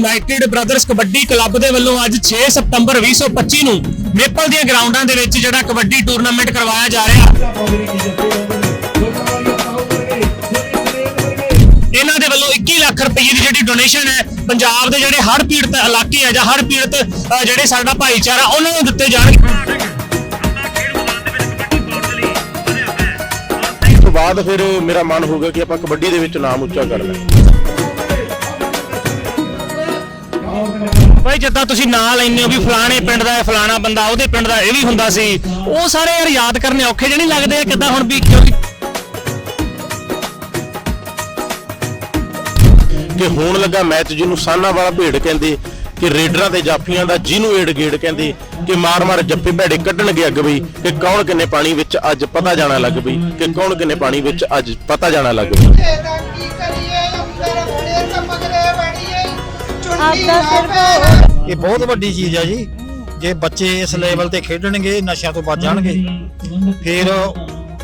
United Brothers kabaddi club ਦੇ ਵੱਲੋਂ ਅੱਜ 6 ਸਤੰਬਰ 2025 ਨੂੰ ਮੇਪਲ ਦੀਆਂ ਗਰਾਊਂਡਾਂ ਦੇ ਵਿੱਚ ਜਿਹੜਾ ਕਬੱਡੀ ਟੂਰਨਾਮੈਂਟ ਕਰਵਾਇਆ ਜਾ ਰਿਹਾ। ਇਹਨਾਂ ਦੇ ਵੱਲੋਂ 21 ਲੱਖ ਰੁਪਏ ਦੀ ਜਿਹੜੀ ਡੋਨੇਸ਼ਨ ਹੈ, ਪੰਜਾਬ ਦੇ ਜਿਹੜੇ ਹੜ੍ਹ ਪੀੜਤ ਇਲਾਕੇ ਆ ਜਾਂ ਹੜ੍ਹ ਪੀੜਤ ਜਿਹੜੇ ਸਾਡਾ ਭਾਈਚਾਰਾ, ਉਹਨਾਂ ਨੂੰ ਦਿੱਤੇ ਜਾਣਗੇ ਬਾਅਦ ਫਿਰ ਮੇਰਾ ਮਨ ਹੋ ਗਿਆ ਕਿ ਆਪਾਂ ਕਬੱਡੀ ਦੇ ਵਿੱਚ ਨਾਮ ਉੱਚਾ ਕਰਨਾ ਭਾਈ ਜਿੱਦਾਂ ਤੁਸੀਂ ਨਾਂ ਲੈਂਦੇ ਹੋ ਵੀ ਫਲਾਣੇ ਪਿੰਡ ਦਾ ਹੈ ਫਲਾਣਾ ਬੰਦਾ ਉਹਦੇ ਪਿੰਡ ਦਾ ਇਹ ਵੀ ਹੁੰਦਾ ਸੀ। ਉਹ ਸਾਰੇ ਯਾਰ ਯਾਦ ਕਰਨੇ ਔਖੇ ਜਿਹੇ ਨਹੀਂ ਲੱਗਦੇ ਕਿੱਦਾਂ ਹੁਣ ਵੀ ਕਿਉਂਕਿ ਕਿ ਹੋਣ ਲੱਗਾ ਮੈਚ ਜਿਹਨੂੰ ਸਾਨਾ ਵਾਲਾ ਭੇਡ ਕਹਿੰਦੇ ਕਿ ਰੇਡਰਾਂ ਤੇ ਜਾਫੀਆਂ ਦਾ ਜਿਹਨੂੰ ਏਡ ਗੇੜ ਕਹਿੰਦੇ ਕਿ ਮਾਰ ਮਾਰ ਜੱਫੇ ਭੇੜੇ ਕੱਢਣਗੇ ਅੱਗ ਬਈ ਕਿ ਕੌਣ ਕਿੰਨੇ ਪਾਣੀ ਵਿੱਚ ਅੱਜ ਪਤਾ ਜਾਣਾ ਲੱਗ ਬਈ ਕਿ ਕੌਣ ਕਿੰਨੇ ਪਾਣੀ ਵਿੱਚ ਅੱਜ ਪਤਾ ਜਾਣਾ ਲੱਗ ਬਈ ਆਪਦਾ ਇਹ ਬਹੁਤ ਵੱਡੀ ਚੀਜ਼ ਆ ਜੀ। ਜੇ ਬੱਚੇ ਇਸ ਲੈਵਲ ਤੇ ਖੇਡਣਗੇ ਨਸ਼ਿਆਂ ਤੋਂ ਬਚ ਜਾਣਗੇ ਫਿਰ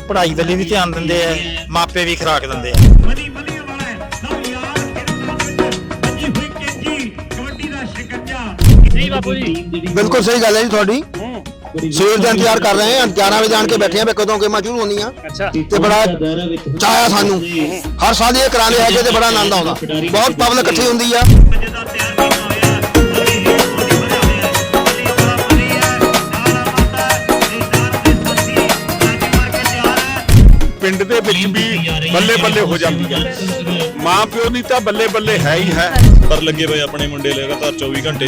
ਪੜ੍ਹਾਈ ਵੱਲ ਵੀ ਧਿਆਨ ਦਿੰਦੇ ਆ ਮਾਪੇ ਵੀ ਖੁਰਾਕ ਦਿੰਦੇ ਆ। ਬਿਲਕੁਲ ਸਹੀ ਗੱਲ ਹੈ ਜੀ ਤੁਹਾਡੀ। ਸਵੇਰ ਦਾ ਇੰਤਜ਼ਾਰ ਕਰ ਰਹੇ ਹਾਂ 11 ਵਜੇ ਆਣ ਕੇ ਬੈਠੇ ਹਾਂ ਵੀ ਕਦੋਂ ਗੇਮਾਂ ਸ਼ੁਰੂ ਹੁੰਦੀਆਂ। ਅੱਛਾ। ਤੇ ਬੜਾ ਚਾਇਆ ਸਾਨੂੰ। ਹਰ ਸਾਲ ਇਹ ਕਰਾਉਂਦੇ ਹੈਗੇ ਤੇ ਬੜਾ ਆਨੰਦ ਆਉਂਦਾ। ਬਹੁਤ ਪਬਲਿਕ ਇਕੱਠੀ ਹੁੰਦੀ ਆ। ਪਿੰਡ ਦੇ ਵਿੱਚ ਵੀ ਬੱਲੇ ਬੱਲੇ ਹੋ ਜਾਂਦੀ ਹੈ ਮਾਂ ਪਿਓ ਨਹੀਂ ਤਾਂ ਬੱਲੇ ਬੱਲੇ ਹੈ ਹੀ ਹੈ। ਪਰ ਲੱਗੇ ਪਏ ਆਪਣੇ ਮੁੰਡੇ ਲਗਾਤਾਰ 24 ਘੰਟੇ।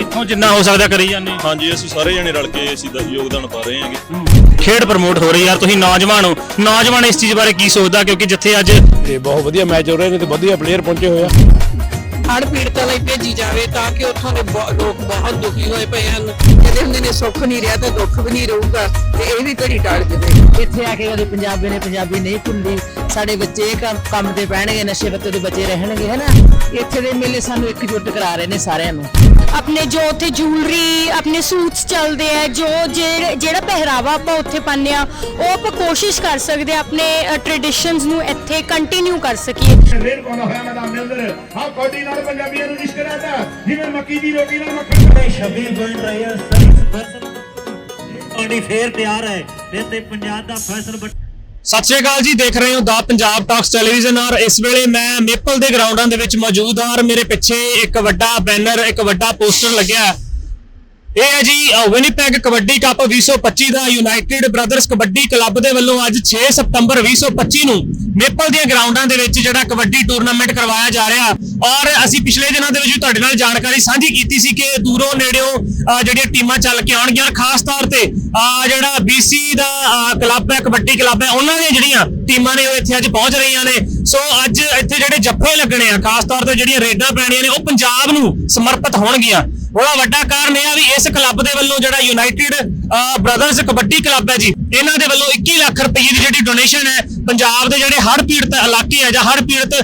ਇੱਥੋਂ ਜਿੰਨਾ ਹੋ ਸਕਦਾ ਕਰੀ ਜਾਂਦੇ। ਹਾਂਜੀ ਅਸੀਂ ਸਾਰੇ ਜਣੇ ਰਲ ਕੇ ਅਸੀਂ ਦਾ ਯੋਗਦਾਨ ਪਾ ਰਹੇ ਹਾਂਗੇ। ਖੇਡ ਪ੍ਰਮੋਟ ਹੋ ਰਹੀ ਯਾਰ ਤੁਸੀਂ ਨੌਜਵਾਨ ਹੋ। ਨੌਜਵਾਨ ਇਸ ਚੀਜ਼ ਬਾਰੇ ਕੀ ਸੋਚਦਾ? ਕਿਉਂਕਿ ਜਿੱਥੇ ਅੱਜ ਤੇ ਬਹੁਤ ਵਧੀਆ ਮੈਚ ਹੋ ਰਹੇ ਨੇ ਤੇ ਵਧੀਆ ਪਲੇਅਰ ਪਹੁੰਚੇ ਹੋਏ ਆ। ਹੜ੍ਹ ਪੀੜਤਾਂ ਲਈ ਭੇਜੀ ਜਾਵੇ ਤਾਂ ਕਿ ਉੱਥੋਂ ਦੇ ਬਹੁ- ਲੋਕ ਬਹੁਤ ਦੁਖੀ ਹੋਏ ਪਏ ਹਨ। ਕਹਿੰਦੇ ਹੁੰਦੇ ਨੇ, ਸੁੱਖ ਨਹੀਂ ਰਿਹਾ ਤਾਂ ਦੁੱਖ ਵੀ ਨਹੀਂ ਰਹੂਗਾ। ਤੇ ਇਹ ਵੀ ਘੜੀ ਟਾਲ ਜਵੇ ਇੱਥੇ ਆ ਕੇ ਕਦੇ ਪੰਜਾਬੀ ਨੇ ਪੰਜਾਬੀ ਨਹੀਂ ਭੁੱਲਦੀ ਸਾਡੇ ਬੱਚੇ ਕੰਮ ਕੰਮ ਤੇ ਪੈਣਗੇ, ਨਸ਼ੇ ਪੱਤੇ ਦੇ ਬੱਚੇ ਰਹਿਣਗੇ, ਹਨਾ? ਇੱਥੇ ਦੇ ਮੇਲੇ ਸਾਨੂੰ ਇਕਜੁੱਟ ਕਰਾ ਰਹੇ ਨੇ ਸਾਰਿਆਂ ਨੂੰ। ਆਪਣੇ ਜੋ ਉੱਥੇ ਜੂਲਰੀ ਆਪਣੇ ਸੂਟਸ ਚੱਲਦੇ ਆ ਜੋ ਜਿਹੜੇ- ਜਿਹੜਾ ਪਹਿਰਾਵਾ ਆਪਾਂ ਉੱਥੇ ਪਾਉਂਦੇ ਆ ਉਹ ਆਪਾਂ ਕੋਸ਼ਿਸ਼ ਕਰ ਸਕਦੇ ਆ ਆਪਣੇ ਟ੍ਰੈਡੀਸ਼ਨਸ ਨੂੰ ਇੱਥੇ ਕੰਟੀਨਿਊ ਕਰ ਸਕੀਏ। ਰੇਲ ਪਾਉਂਦਾ ਹੋਇਆ ਮੈਦਾਨ ਦੇ ਅੰਦਰ? ਆਹ ਕਬੱਡੀ ਨਾਲ ਪੰਜਾਬੀਆਂ ਨੂੰ ਇਸ਼ਕ ਰਹਿੰਦਾ ਜਿਵੇਂ ਮੱਕੀ ਦੀ ਰੋਟੀ ਨਾਲ ਮੱਖਣ ਦੇ ਸ਼ਬੀਰ ਬਣ ਰਹੀ ਹੈ ਕਬੱਡੀ ਫੇਰ ਤਿਆਰ ਹੈ। ਫਿਰ ਤੇ ਪੰਜਾਬ ਦਾ ਫੈਸਲ ਸਤਿ ਸ਼੍ਰੀ ਅਕਾਲ ਜੀ, ਦੇਖ ਰਹੇ ਹੋ ਦਾ ਪੰਜਾਬ ਟਾਕਸ ਟੈਲੀਵਿਜ਼ਨ ਔਰ ਇਸ ਵੇਲੇ ਮੈਂ ਮੇਪਲ ਦੇ ਗਰਾਊਂਡਾਂ ਦੇ ਵਿੱਚ ਮੌਜੂਦ ਹਾਂ ਔਰ ਮੇਰੇ ਪਿੱਛੇ ਇੱਕ ਵੱਡਾ ਬੈਨਰ ਇੱਕ ਵੱਡਾ ਪੋਸਟਰ ਲੱਗਿਆ ਹੈ। ਇਹ ਹੈ ਜੀ ਅ, ਵਿਨੀਪੈਗ ਕਬੱਡੀ ਕੱਪ 2025 ਦਾ ਯੂਨਾਈਟਿਡ ਬ੍ਰਦਰਸ ਕਬੱਡੀ ਕਲੱਬ ਦੇ ਵੱਲੋਂ ਅੱਜ 6 ਸਤੰਬਰ 2025 ਨੂੰ ਮੇਪਲ ਦੀਆਂ ਗਰਾਊਂਡਾਂ ਦੇ ਵਿੱਚ ਜਿਹੜਾ ਕਬੱਡੀ ਟੂਰਨਾਮੈਂਟ ਕਰਵਾਇਆ ਜਾ ਰਿਹਾ। ਔਰ ਅਸੀਂ ਪਿਛਲੇ ਦਿਨਾਂ ਦੇ ਵਿੱਚ ਤੁਹਾਡੇ ਨਾਲ ਜਾਣਕਾਰੀ ਸਾਂਝੀ ਕੀਤੀ ਸੀ ਕਿ ਦੂਰੋਂ ਨੇੜਿਓਂ ਅ, ਜਿਹੜੀਆਂ ਟੀਮਾਂ ਚੱਲ ਕੇ ਆਉਣਗੀਆਂ ਖਾਸ ਤੌਰ ਤੇ ਅ, ਜਿਹੜਾ BC ਦਾ ਕਲੱਬ ਹੈ ਕਬੱਡੀ ਕਲੱਬ ਹੈ ਉਹਨਾਂ ਦੀਆਂ ਜਿਹੜੀਆਂ ਟੀਮਾਂ ਨੇ ਉਹ ਇੱਥੇ ਅੱਜ ਪਹੁੰਚ ਰਹੀਆਂ ਨੇ। ਸੋ ਅੱਜ ਇੱਥੇ ਜਿਹੜੇ ਜੱਫੇ ਲੱਗਣੇ ਆ ਖਾਸ ਤੌਰ ਤੇ ਜਿਹੜੀਆਂ ਰੇਡਾਂ ਪੈਣੀਆਂ ਨੇ ਉਹ ਪੰਜਾਬ ਨੂੰ ਸਮਰਪਿਤ ਹੋਣਗੀਆਂ। ਉਹਦਾ ਵੱਡਾ ਕਾਰਨ ਇਹ ਆ ਵੀ ਇਸ ਕਲੱਬ ਦੇ ਵੱਲੋਂ ਜਿਹੜਾ ਯੂਨਾਈਟਿਡ ਬ੍ਰਦਰਸ ਕਬੱਡੀ ਕਲੱਬ ਹੈ ਜੀ, ਇਹਨਾਂ ਦੇ ਵੱਲੋਂ 21 ਲੱਖ ਰੁਪਏ ਦੀ ਜਿਹੜੀ ਡੋਨੇਸ਼ਨ ਹੈ, ਪੰਜਾਬ ਦੇ ਜਿਹੜੇ ਹੜ੍ਹ ਪੀੜਤ ਇਲਾਕੇ ਆ ਜਾਂ ਹੜ੍ਹ ਪੀੜਤ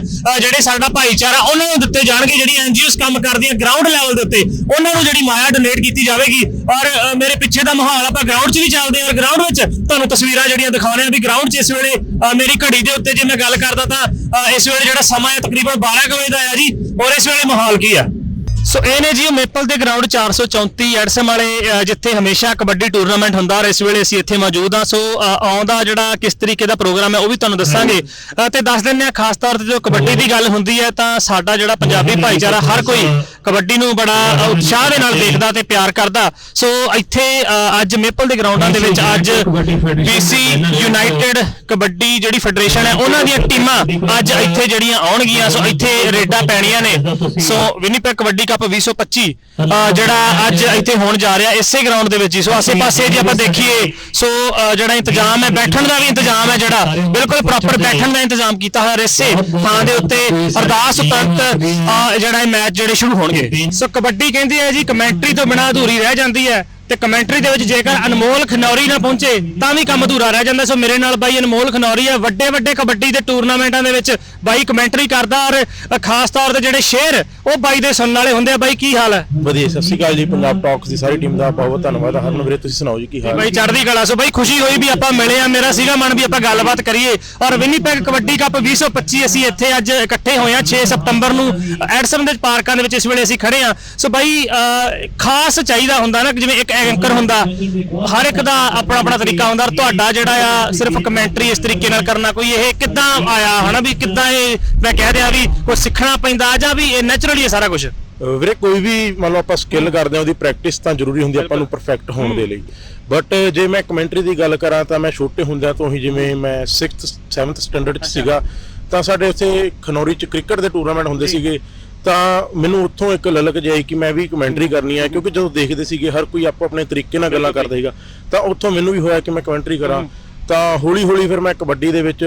ਜਿਹੜੇ ਸਾਡਾ ਭਾਈਚਾਰਾ, ਉਹਨਾਂ ਨੂੰ ਦਿੱਤੇ ਜਾਣਗੇ, ਜਿਹੜੀਆਂ ਐਨਜੀਓਸ ਕੰਮ ਕਰਦੀਆਂ ਗਰਾਊਂਡ ਲੈਵਲ ਦੇ ਉੱਤੇ, ਉਹਨਾਂ ਨੂੰ ਜਿਹੜੀ ਮਾਇਆ ਡੋਨੇਟ ਕੀਤੀ ਜਾਵੇਗੀ। ਔਰ ਮੇਰੇ ਪਿੱਛੇ ਦਾ ਮਾਹੌਲ ਆਪਾਂ ਗਰਾਊਂਡ 'ਚ ਵੀ ਚੱਲਦੇ ਹਾਂ, ਔਰ ਗਰਾਊਂਡ ਵਿੱਚ ਤੁਹਾਨੂੰ ਤਸਵੀਰਾਂ ਜਿਹੜੀਆਂ ਦਿਖਾਉਣੇ ਆ ਵੀ ਗਰਾਊਂਡ 'ਚ ਇਸ ਵੇਲੇ ਮੇਰੀ ਘੜੀ ਦੇ ਉੱਤੇ ਜੇ ਮੈਂ ਗੱਲ ਕਰਦਾ ਤਾਂ ਇਸ ਵੇਲੇ ਜਿਹੜਾ ਸਮਾਂ ਹੈ ਤਕਰੀਬਨ 12 ਕੁ ਵਜੇ ਦਾ ਆ ਜੀ, ਔਰ ਇਸ ਵੇਲੇ ਮਾਹੌਲ ਕੀ ਆ? ਸੋ ਇਹ ਨੇ ਜੀ ਮੇਪਲ ਦੇ ਗਰਾਊਂਡ 434 ਐਡਸਮ ਵਾਲੇ ਜਿੱਥੇ ਹਮੇਸ਼ਾ ਕਬੱਡੀ ਟੂਰਨਾਮੈਂਟ ਹੁੰਦਾ, ਔਰ ਇਸ ਵੇਲੇ ਅਸੀਂ ਇੱਥੇ ਮੌਜੂਦ ਹਾਂ। ਸੋ ਆਉਂਦਾ ਜਿਹੜਾ ਕਿਸ ਤਰੀਕੇ ਦਾ ਪ੍ਰੋਗਰਾਮ ਹੈ, ਉਹ ਵੀ ਤੁਹਾਨੂੰ ਦੱਸਾਂਗੇ। ਤੇ ਦੱਸ ਦਿੰਦੇ ਹਾਂ, ਖਾਸ ਤੌਰ ਤੇ ਜੋ ਕਬੱਡੀ ਦੀ ਗੱਲ ਹੁੰਦੀ ਹੈ, ਤਾਂ ਸਾਡਾ ਜਿਹੜਾ ਪੰਜਾਬੀ ਭਾਈਚਾਰਾ ਹਰ ਕੋਈ ਕਬੱਡੀ ਨੂੰ ਬੜਾ ਉਤਸ਼ਾਹ ਦੇ ਨਾਲ ਦੇਖਦਾ ਤੇ ਪਿਆਰ ਕਰਦਾ। ਸੋ, ਇੱਥੇ ਅੱਜ ਮੇਪਲ ਦੇ ਗਰਾਊਂਡਾਂ ਦੇ ਵਿੱਚ ਅੱਜ BC ਯੂਨਾਈਟਿਡ ਕਬੱਡੀ ਜਿਹੜੀ ਫੈਡਰੇਸ਼ਨ ਹੈ, ਉਹਨਾਂ ਦੀਆਂ ਟੀਮਾਂ ਅੱਜ ਇੱਥੇ ਜਿਹੜੀਆਂ ਆਉਣਗੀਆਂ, ਸੋ ਇੱਥੇ ਰੇਡਾਂ ਪੈਣੀਆਂ ਨੇ। ਸੋ, ਵਿਨੀਪੈਗ ਕਬੱਡੀ ਕੱਪ 2025 ਅ, ਜਿਹੜਾ ਅੱਜ ਇੱਥੇ ਹੋਣ ਜਾ ਰਿਹਾ ਇਸੇ ਗਰਾਊਂਡ ਦੇ ਵਿੱਚ ਹੀ। ਸੋ ਆਸੇ-ਪਾਸੇ ਜੇ ਆਪਾਂ ਦੇਖੀਏ ਸੋ ਜਿਹੜਾ ਇੰਤਜ਼ਾਮ ਹੈ ਬੈਠਣ ਦਾ ਵੀ ਇੰਤਜ਼ਾਮ ਹੈ ਜਿਹੜਾ। ਬਿਲਕੁਲ ਪ੍ਰੋਪਰ ਬੈਠਣ ਦਾ ਇੰਤਜ਼ਾਮ ਕੀਤਾ ਹੋਇਆ ਇਸੇ ਥਾਂ ਦੇ ਉੱਤੇ ਅਰਦਾਸ ਉਪਰੰਤ ਜਿਹੜਾ ਇਹ ਮੈਚ ਜਿਹੜੇ ਸ਼ੁਰੂ ਹੋਣਗੇ। ਸੋ ਕਬੱਡੀ ਕਹਿੰਦੇ ਆ ਜੀ ਕਮੈਂਟਰੀ ਤੋਂ ਬਿਨਾਂ ਅਧੂਰੀ ਰਹਿ ਜਾਂਦੀ ਹੈ। ਤੇ ਕਮੈਂਟਰੀ ਦੇ ਵਿੱਚ ਜੇਕਰ ਅਨਮੋਲ ਖਨੌਰੀ ਨਾ ਪਹੁੰਚੇ ਤਾਂ ਵੀ ਕੰਮ ਅਧੂਰਾ ਰਹਿ ਜਾਂਦਾ। ਸੋ ਮੇਰੇ ਨਾਲ ਬਾਈ ਅਨਮੋਲ ਖਨੌਰੀ ਹੈ ਵੱਡੇ ਵੱਡੇ ਕਬੱਡੀ ਦੇ ਟੂਰਨਾਮੈਂਟਾਂ ਦੇ ਵਿੱਚ ਬਾਈ ਕਮੈਂਟਰੀ ਕਰਦਾ ਔਰ ਖਾਸ ਤੌਰ ਤੇ ਜਿਹੜੇ ਸ਼ੇਰ ਉਹ ਬਾਈ ਦੇ ਸੁਣਨ ਵਾਲੇ ਹੁੰਦੇ ਆ। ਬਾਈ ਕੀ ਹਾਲ ਹੈ? ਵਧੀਆ ਸਤਿ ਸ਼੍ਰੀ ਅਕਾਲ ਜੀ ਪੰਜਾਬ ਟਾਕਸ ਦੀ ਸਾਰੀ ਟੀਮ ਦਾ ਬਹੁਤ ਬਹੁਤ ਧੰਨਵਾਦ। ਹਰਮਨ ਵੀਰੇ ਤੁਸੀਂ ਸੁਣਾਓ ਜੀ ਕੀ ਹਾਲ ਬਾਈ ਚੜ੍ਹਦੀ ਕਲਾ। ਸੋ ਬਾਈ ਖੁਸ਼ੀ ਹੋਈ ਵੀ ਆਪਾਂ ਮਿਲੇ ਆ। ਮੇਰਾ ਸੀਗਾ ਮਨ ਵੀ ਆਪਾਂ ਗੱਲਬਾਤ ਕਰੀਏ। ਔਰ ਵਿਨੀਪੈਗ ਕਬੱਡੀ ਕੱਪ 2025 ਅਸੀਂ ਇੱਥੇ ਅੱਜ ਇਕੱਠੇ ਹੋਏ ਆ 6 ਸਤੰਬਰ ਨੂੰ। ਐਡਸਨ ਦੇ ਪਾਰਕਾਂ ਦੇ ਵਿੱਚ ਇਸ ਵੇਲੇ ਅਸੀਂ ਖੜੇ ਆ। ਸੋ ਬਾਈ ਖਾਸ ਚਾਹੀਦਾ ਹੁੰਦਾ ਨਾ ਜਿਵੇਂ ਇੱਕ ਐਂਕਰ ਹੁੰਦਾ ਹਰ ਇੱਕ ਦਾ ਆਪਣਾ ਆਪਣਾ ਤਰੀਕਾ ਹੁੰਦਾ ਤੁਹਾਡਾ ਜਿਹੜਾ ਆ ਸਿਰਫ ਕਮੈਂਟਰੀ ਇਸ ਤਰੀਕੇ ਨਾਲ ਕਰਨਾ ਕੋਈ ਇਹ ਕਿੱਦਾਂ ਆਇਆ ਹਨਾ ਵੀ ਕਿੱਦਾਂ ਇਹ ਮੈਂ ਕਹਿ ਰਿਹਾ ਵੀ ਕੋਈ ਸਿੱਖਣਾ ਪੈਂਦਾ ਜਾਂ ਵੀ ਇਹ ਨੈਚੁਰਲੀ ਹੈ ਸਾਰਾ ਕੁਝ ਵੀਰੇ ਕੋਈ ਵੀ ਮੰਨ ਲਓ ਆਪਾਂ ਸਕਿੱਲ ਕਰਦੇ ਹਾਂ ਉਹਦੀ ਪ੍ਰੈਕਟਿਸ ਤਾਂ ਜ਼ਰੂਰੀ ਹੁੰਦੀ ਆਪਾਂ ਨੂੰ ਪਰਫੈਕਟ ਹੋਣ ਦੇ ਲਈ। ਬਟ ਜੇ ਮੈਂ ਕਮੈਂਟਰੀ ਦੀ ਗੱਲ ਕਰਾਂ ਤਾਂ ਮੈਂ ਛੋਟੇ ਹੁੰਦਿਆਂ ਤੋਂ ਹੀ ਜਿਵੇਂ ਮੈਂ 6th 7th ਸਟੈਂਡਰਡ 'ਚ ਸੀਗਾ ਤਾਂ ਸਾਡੇ ਉੱਥੇ ਖਨੌਰੀ 'ਚ ਕ੍ਰਿਕਟ ਦੇ ਟੂਰਨਾਮੈਂਟ ਹੁੰਦੇ ਸੀਗੇ। ਤਾਂ ਮੈਨੂੰ ਉੱਥੋਂ ਇੱਕ ਲਲਕ ਜਾਈ ਕਿ ਮੈਂ ਵੀ ਕਮੈਂਟਰੀ ਕਰਨੀ ਹੈ ਕਿਉਂਕਿ ਜਦੋਂ ਦੇਖਦੇ ਸੀਗੇ ਹਰ ਕੋਈ ਆਪੋ ਆਪਣੇ ਤਰੀਕੇ ਨਾਲ ਗੱਲਾਂ ਕਰਦਾ ਸੀਗਾ ਤਾਂ ਉੱਥੋਂ ਮੈਨੂੰ ਵੀ ਹੋਇਆ ਕਿ ਮੈਂ ਕਮੈਂਟਰੀ ਕਰਾਂ। ਤਾਂ ਹੌਲੀ ਹੌਲੀ ਫਿਰ ਮੈਂ ਕਬੱਡੀ ਦੇ ਵਿੱਚ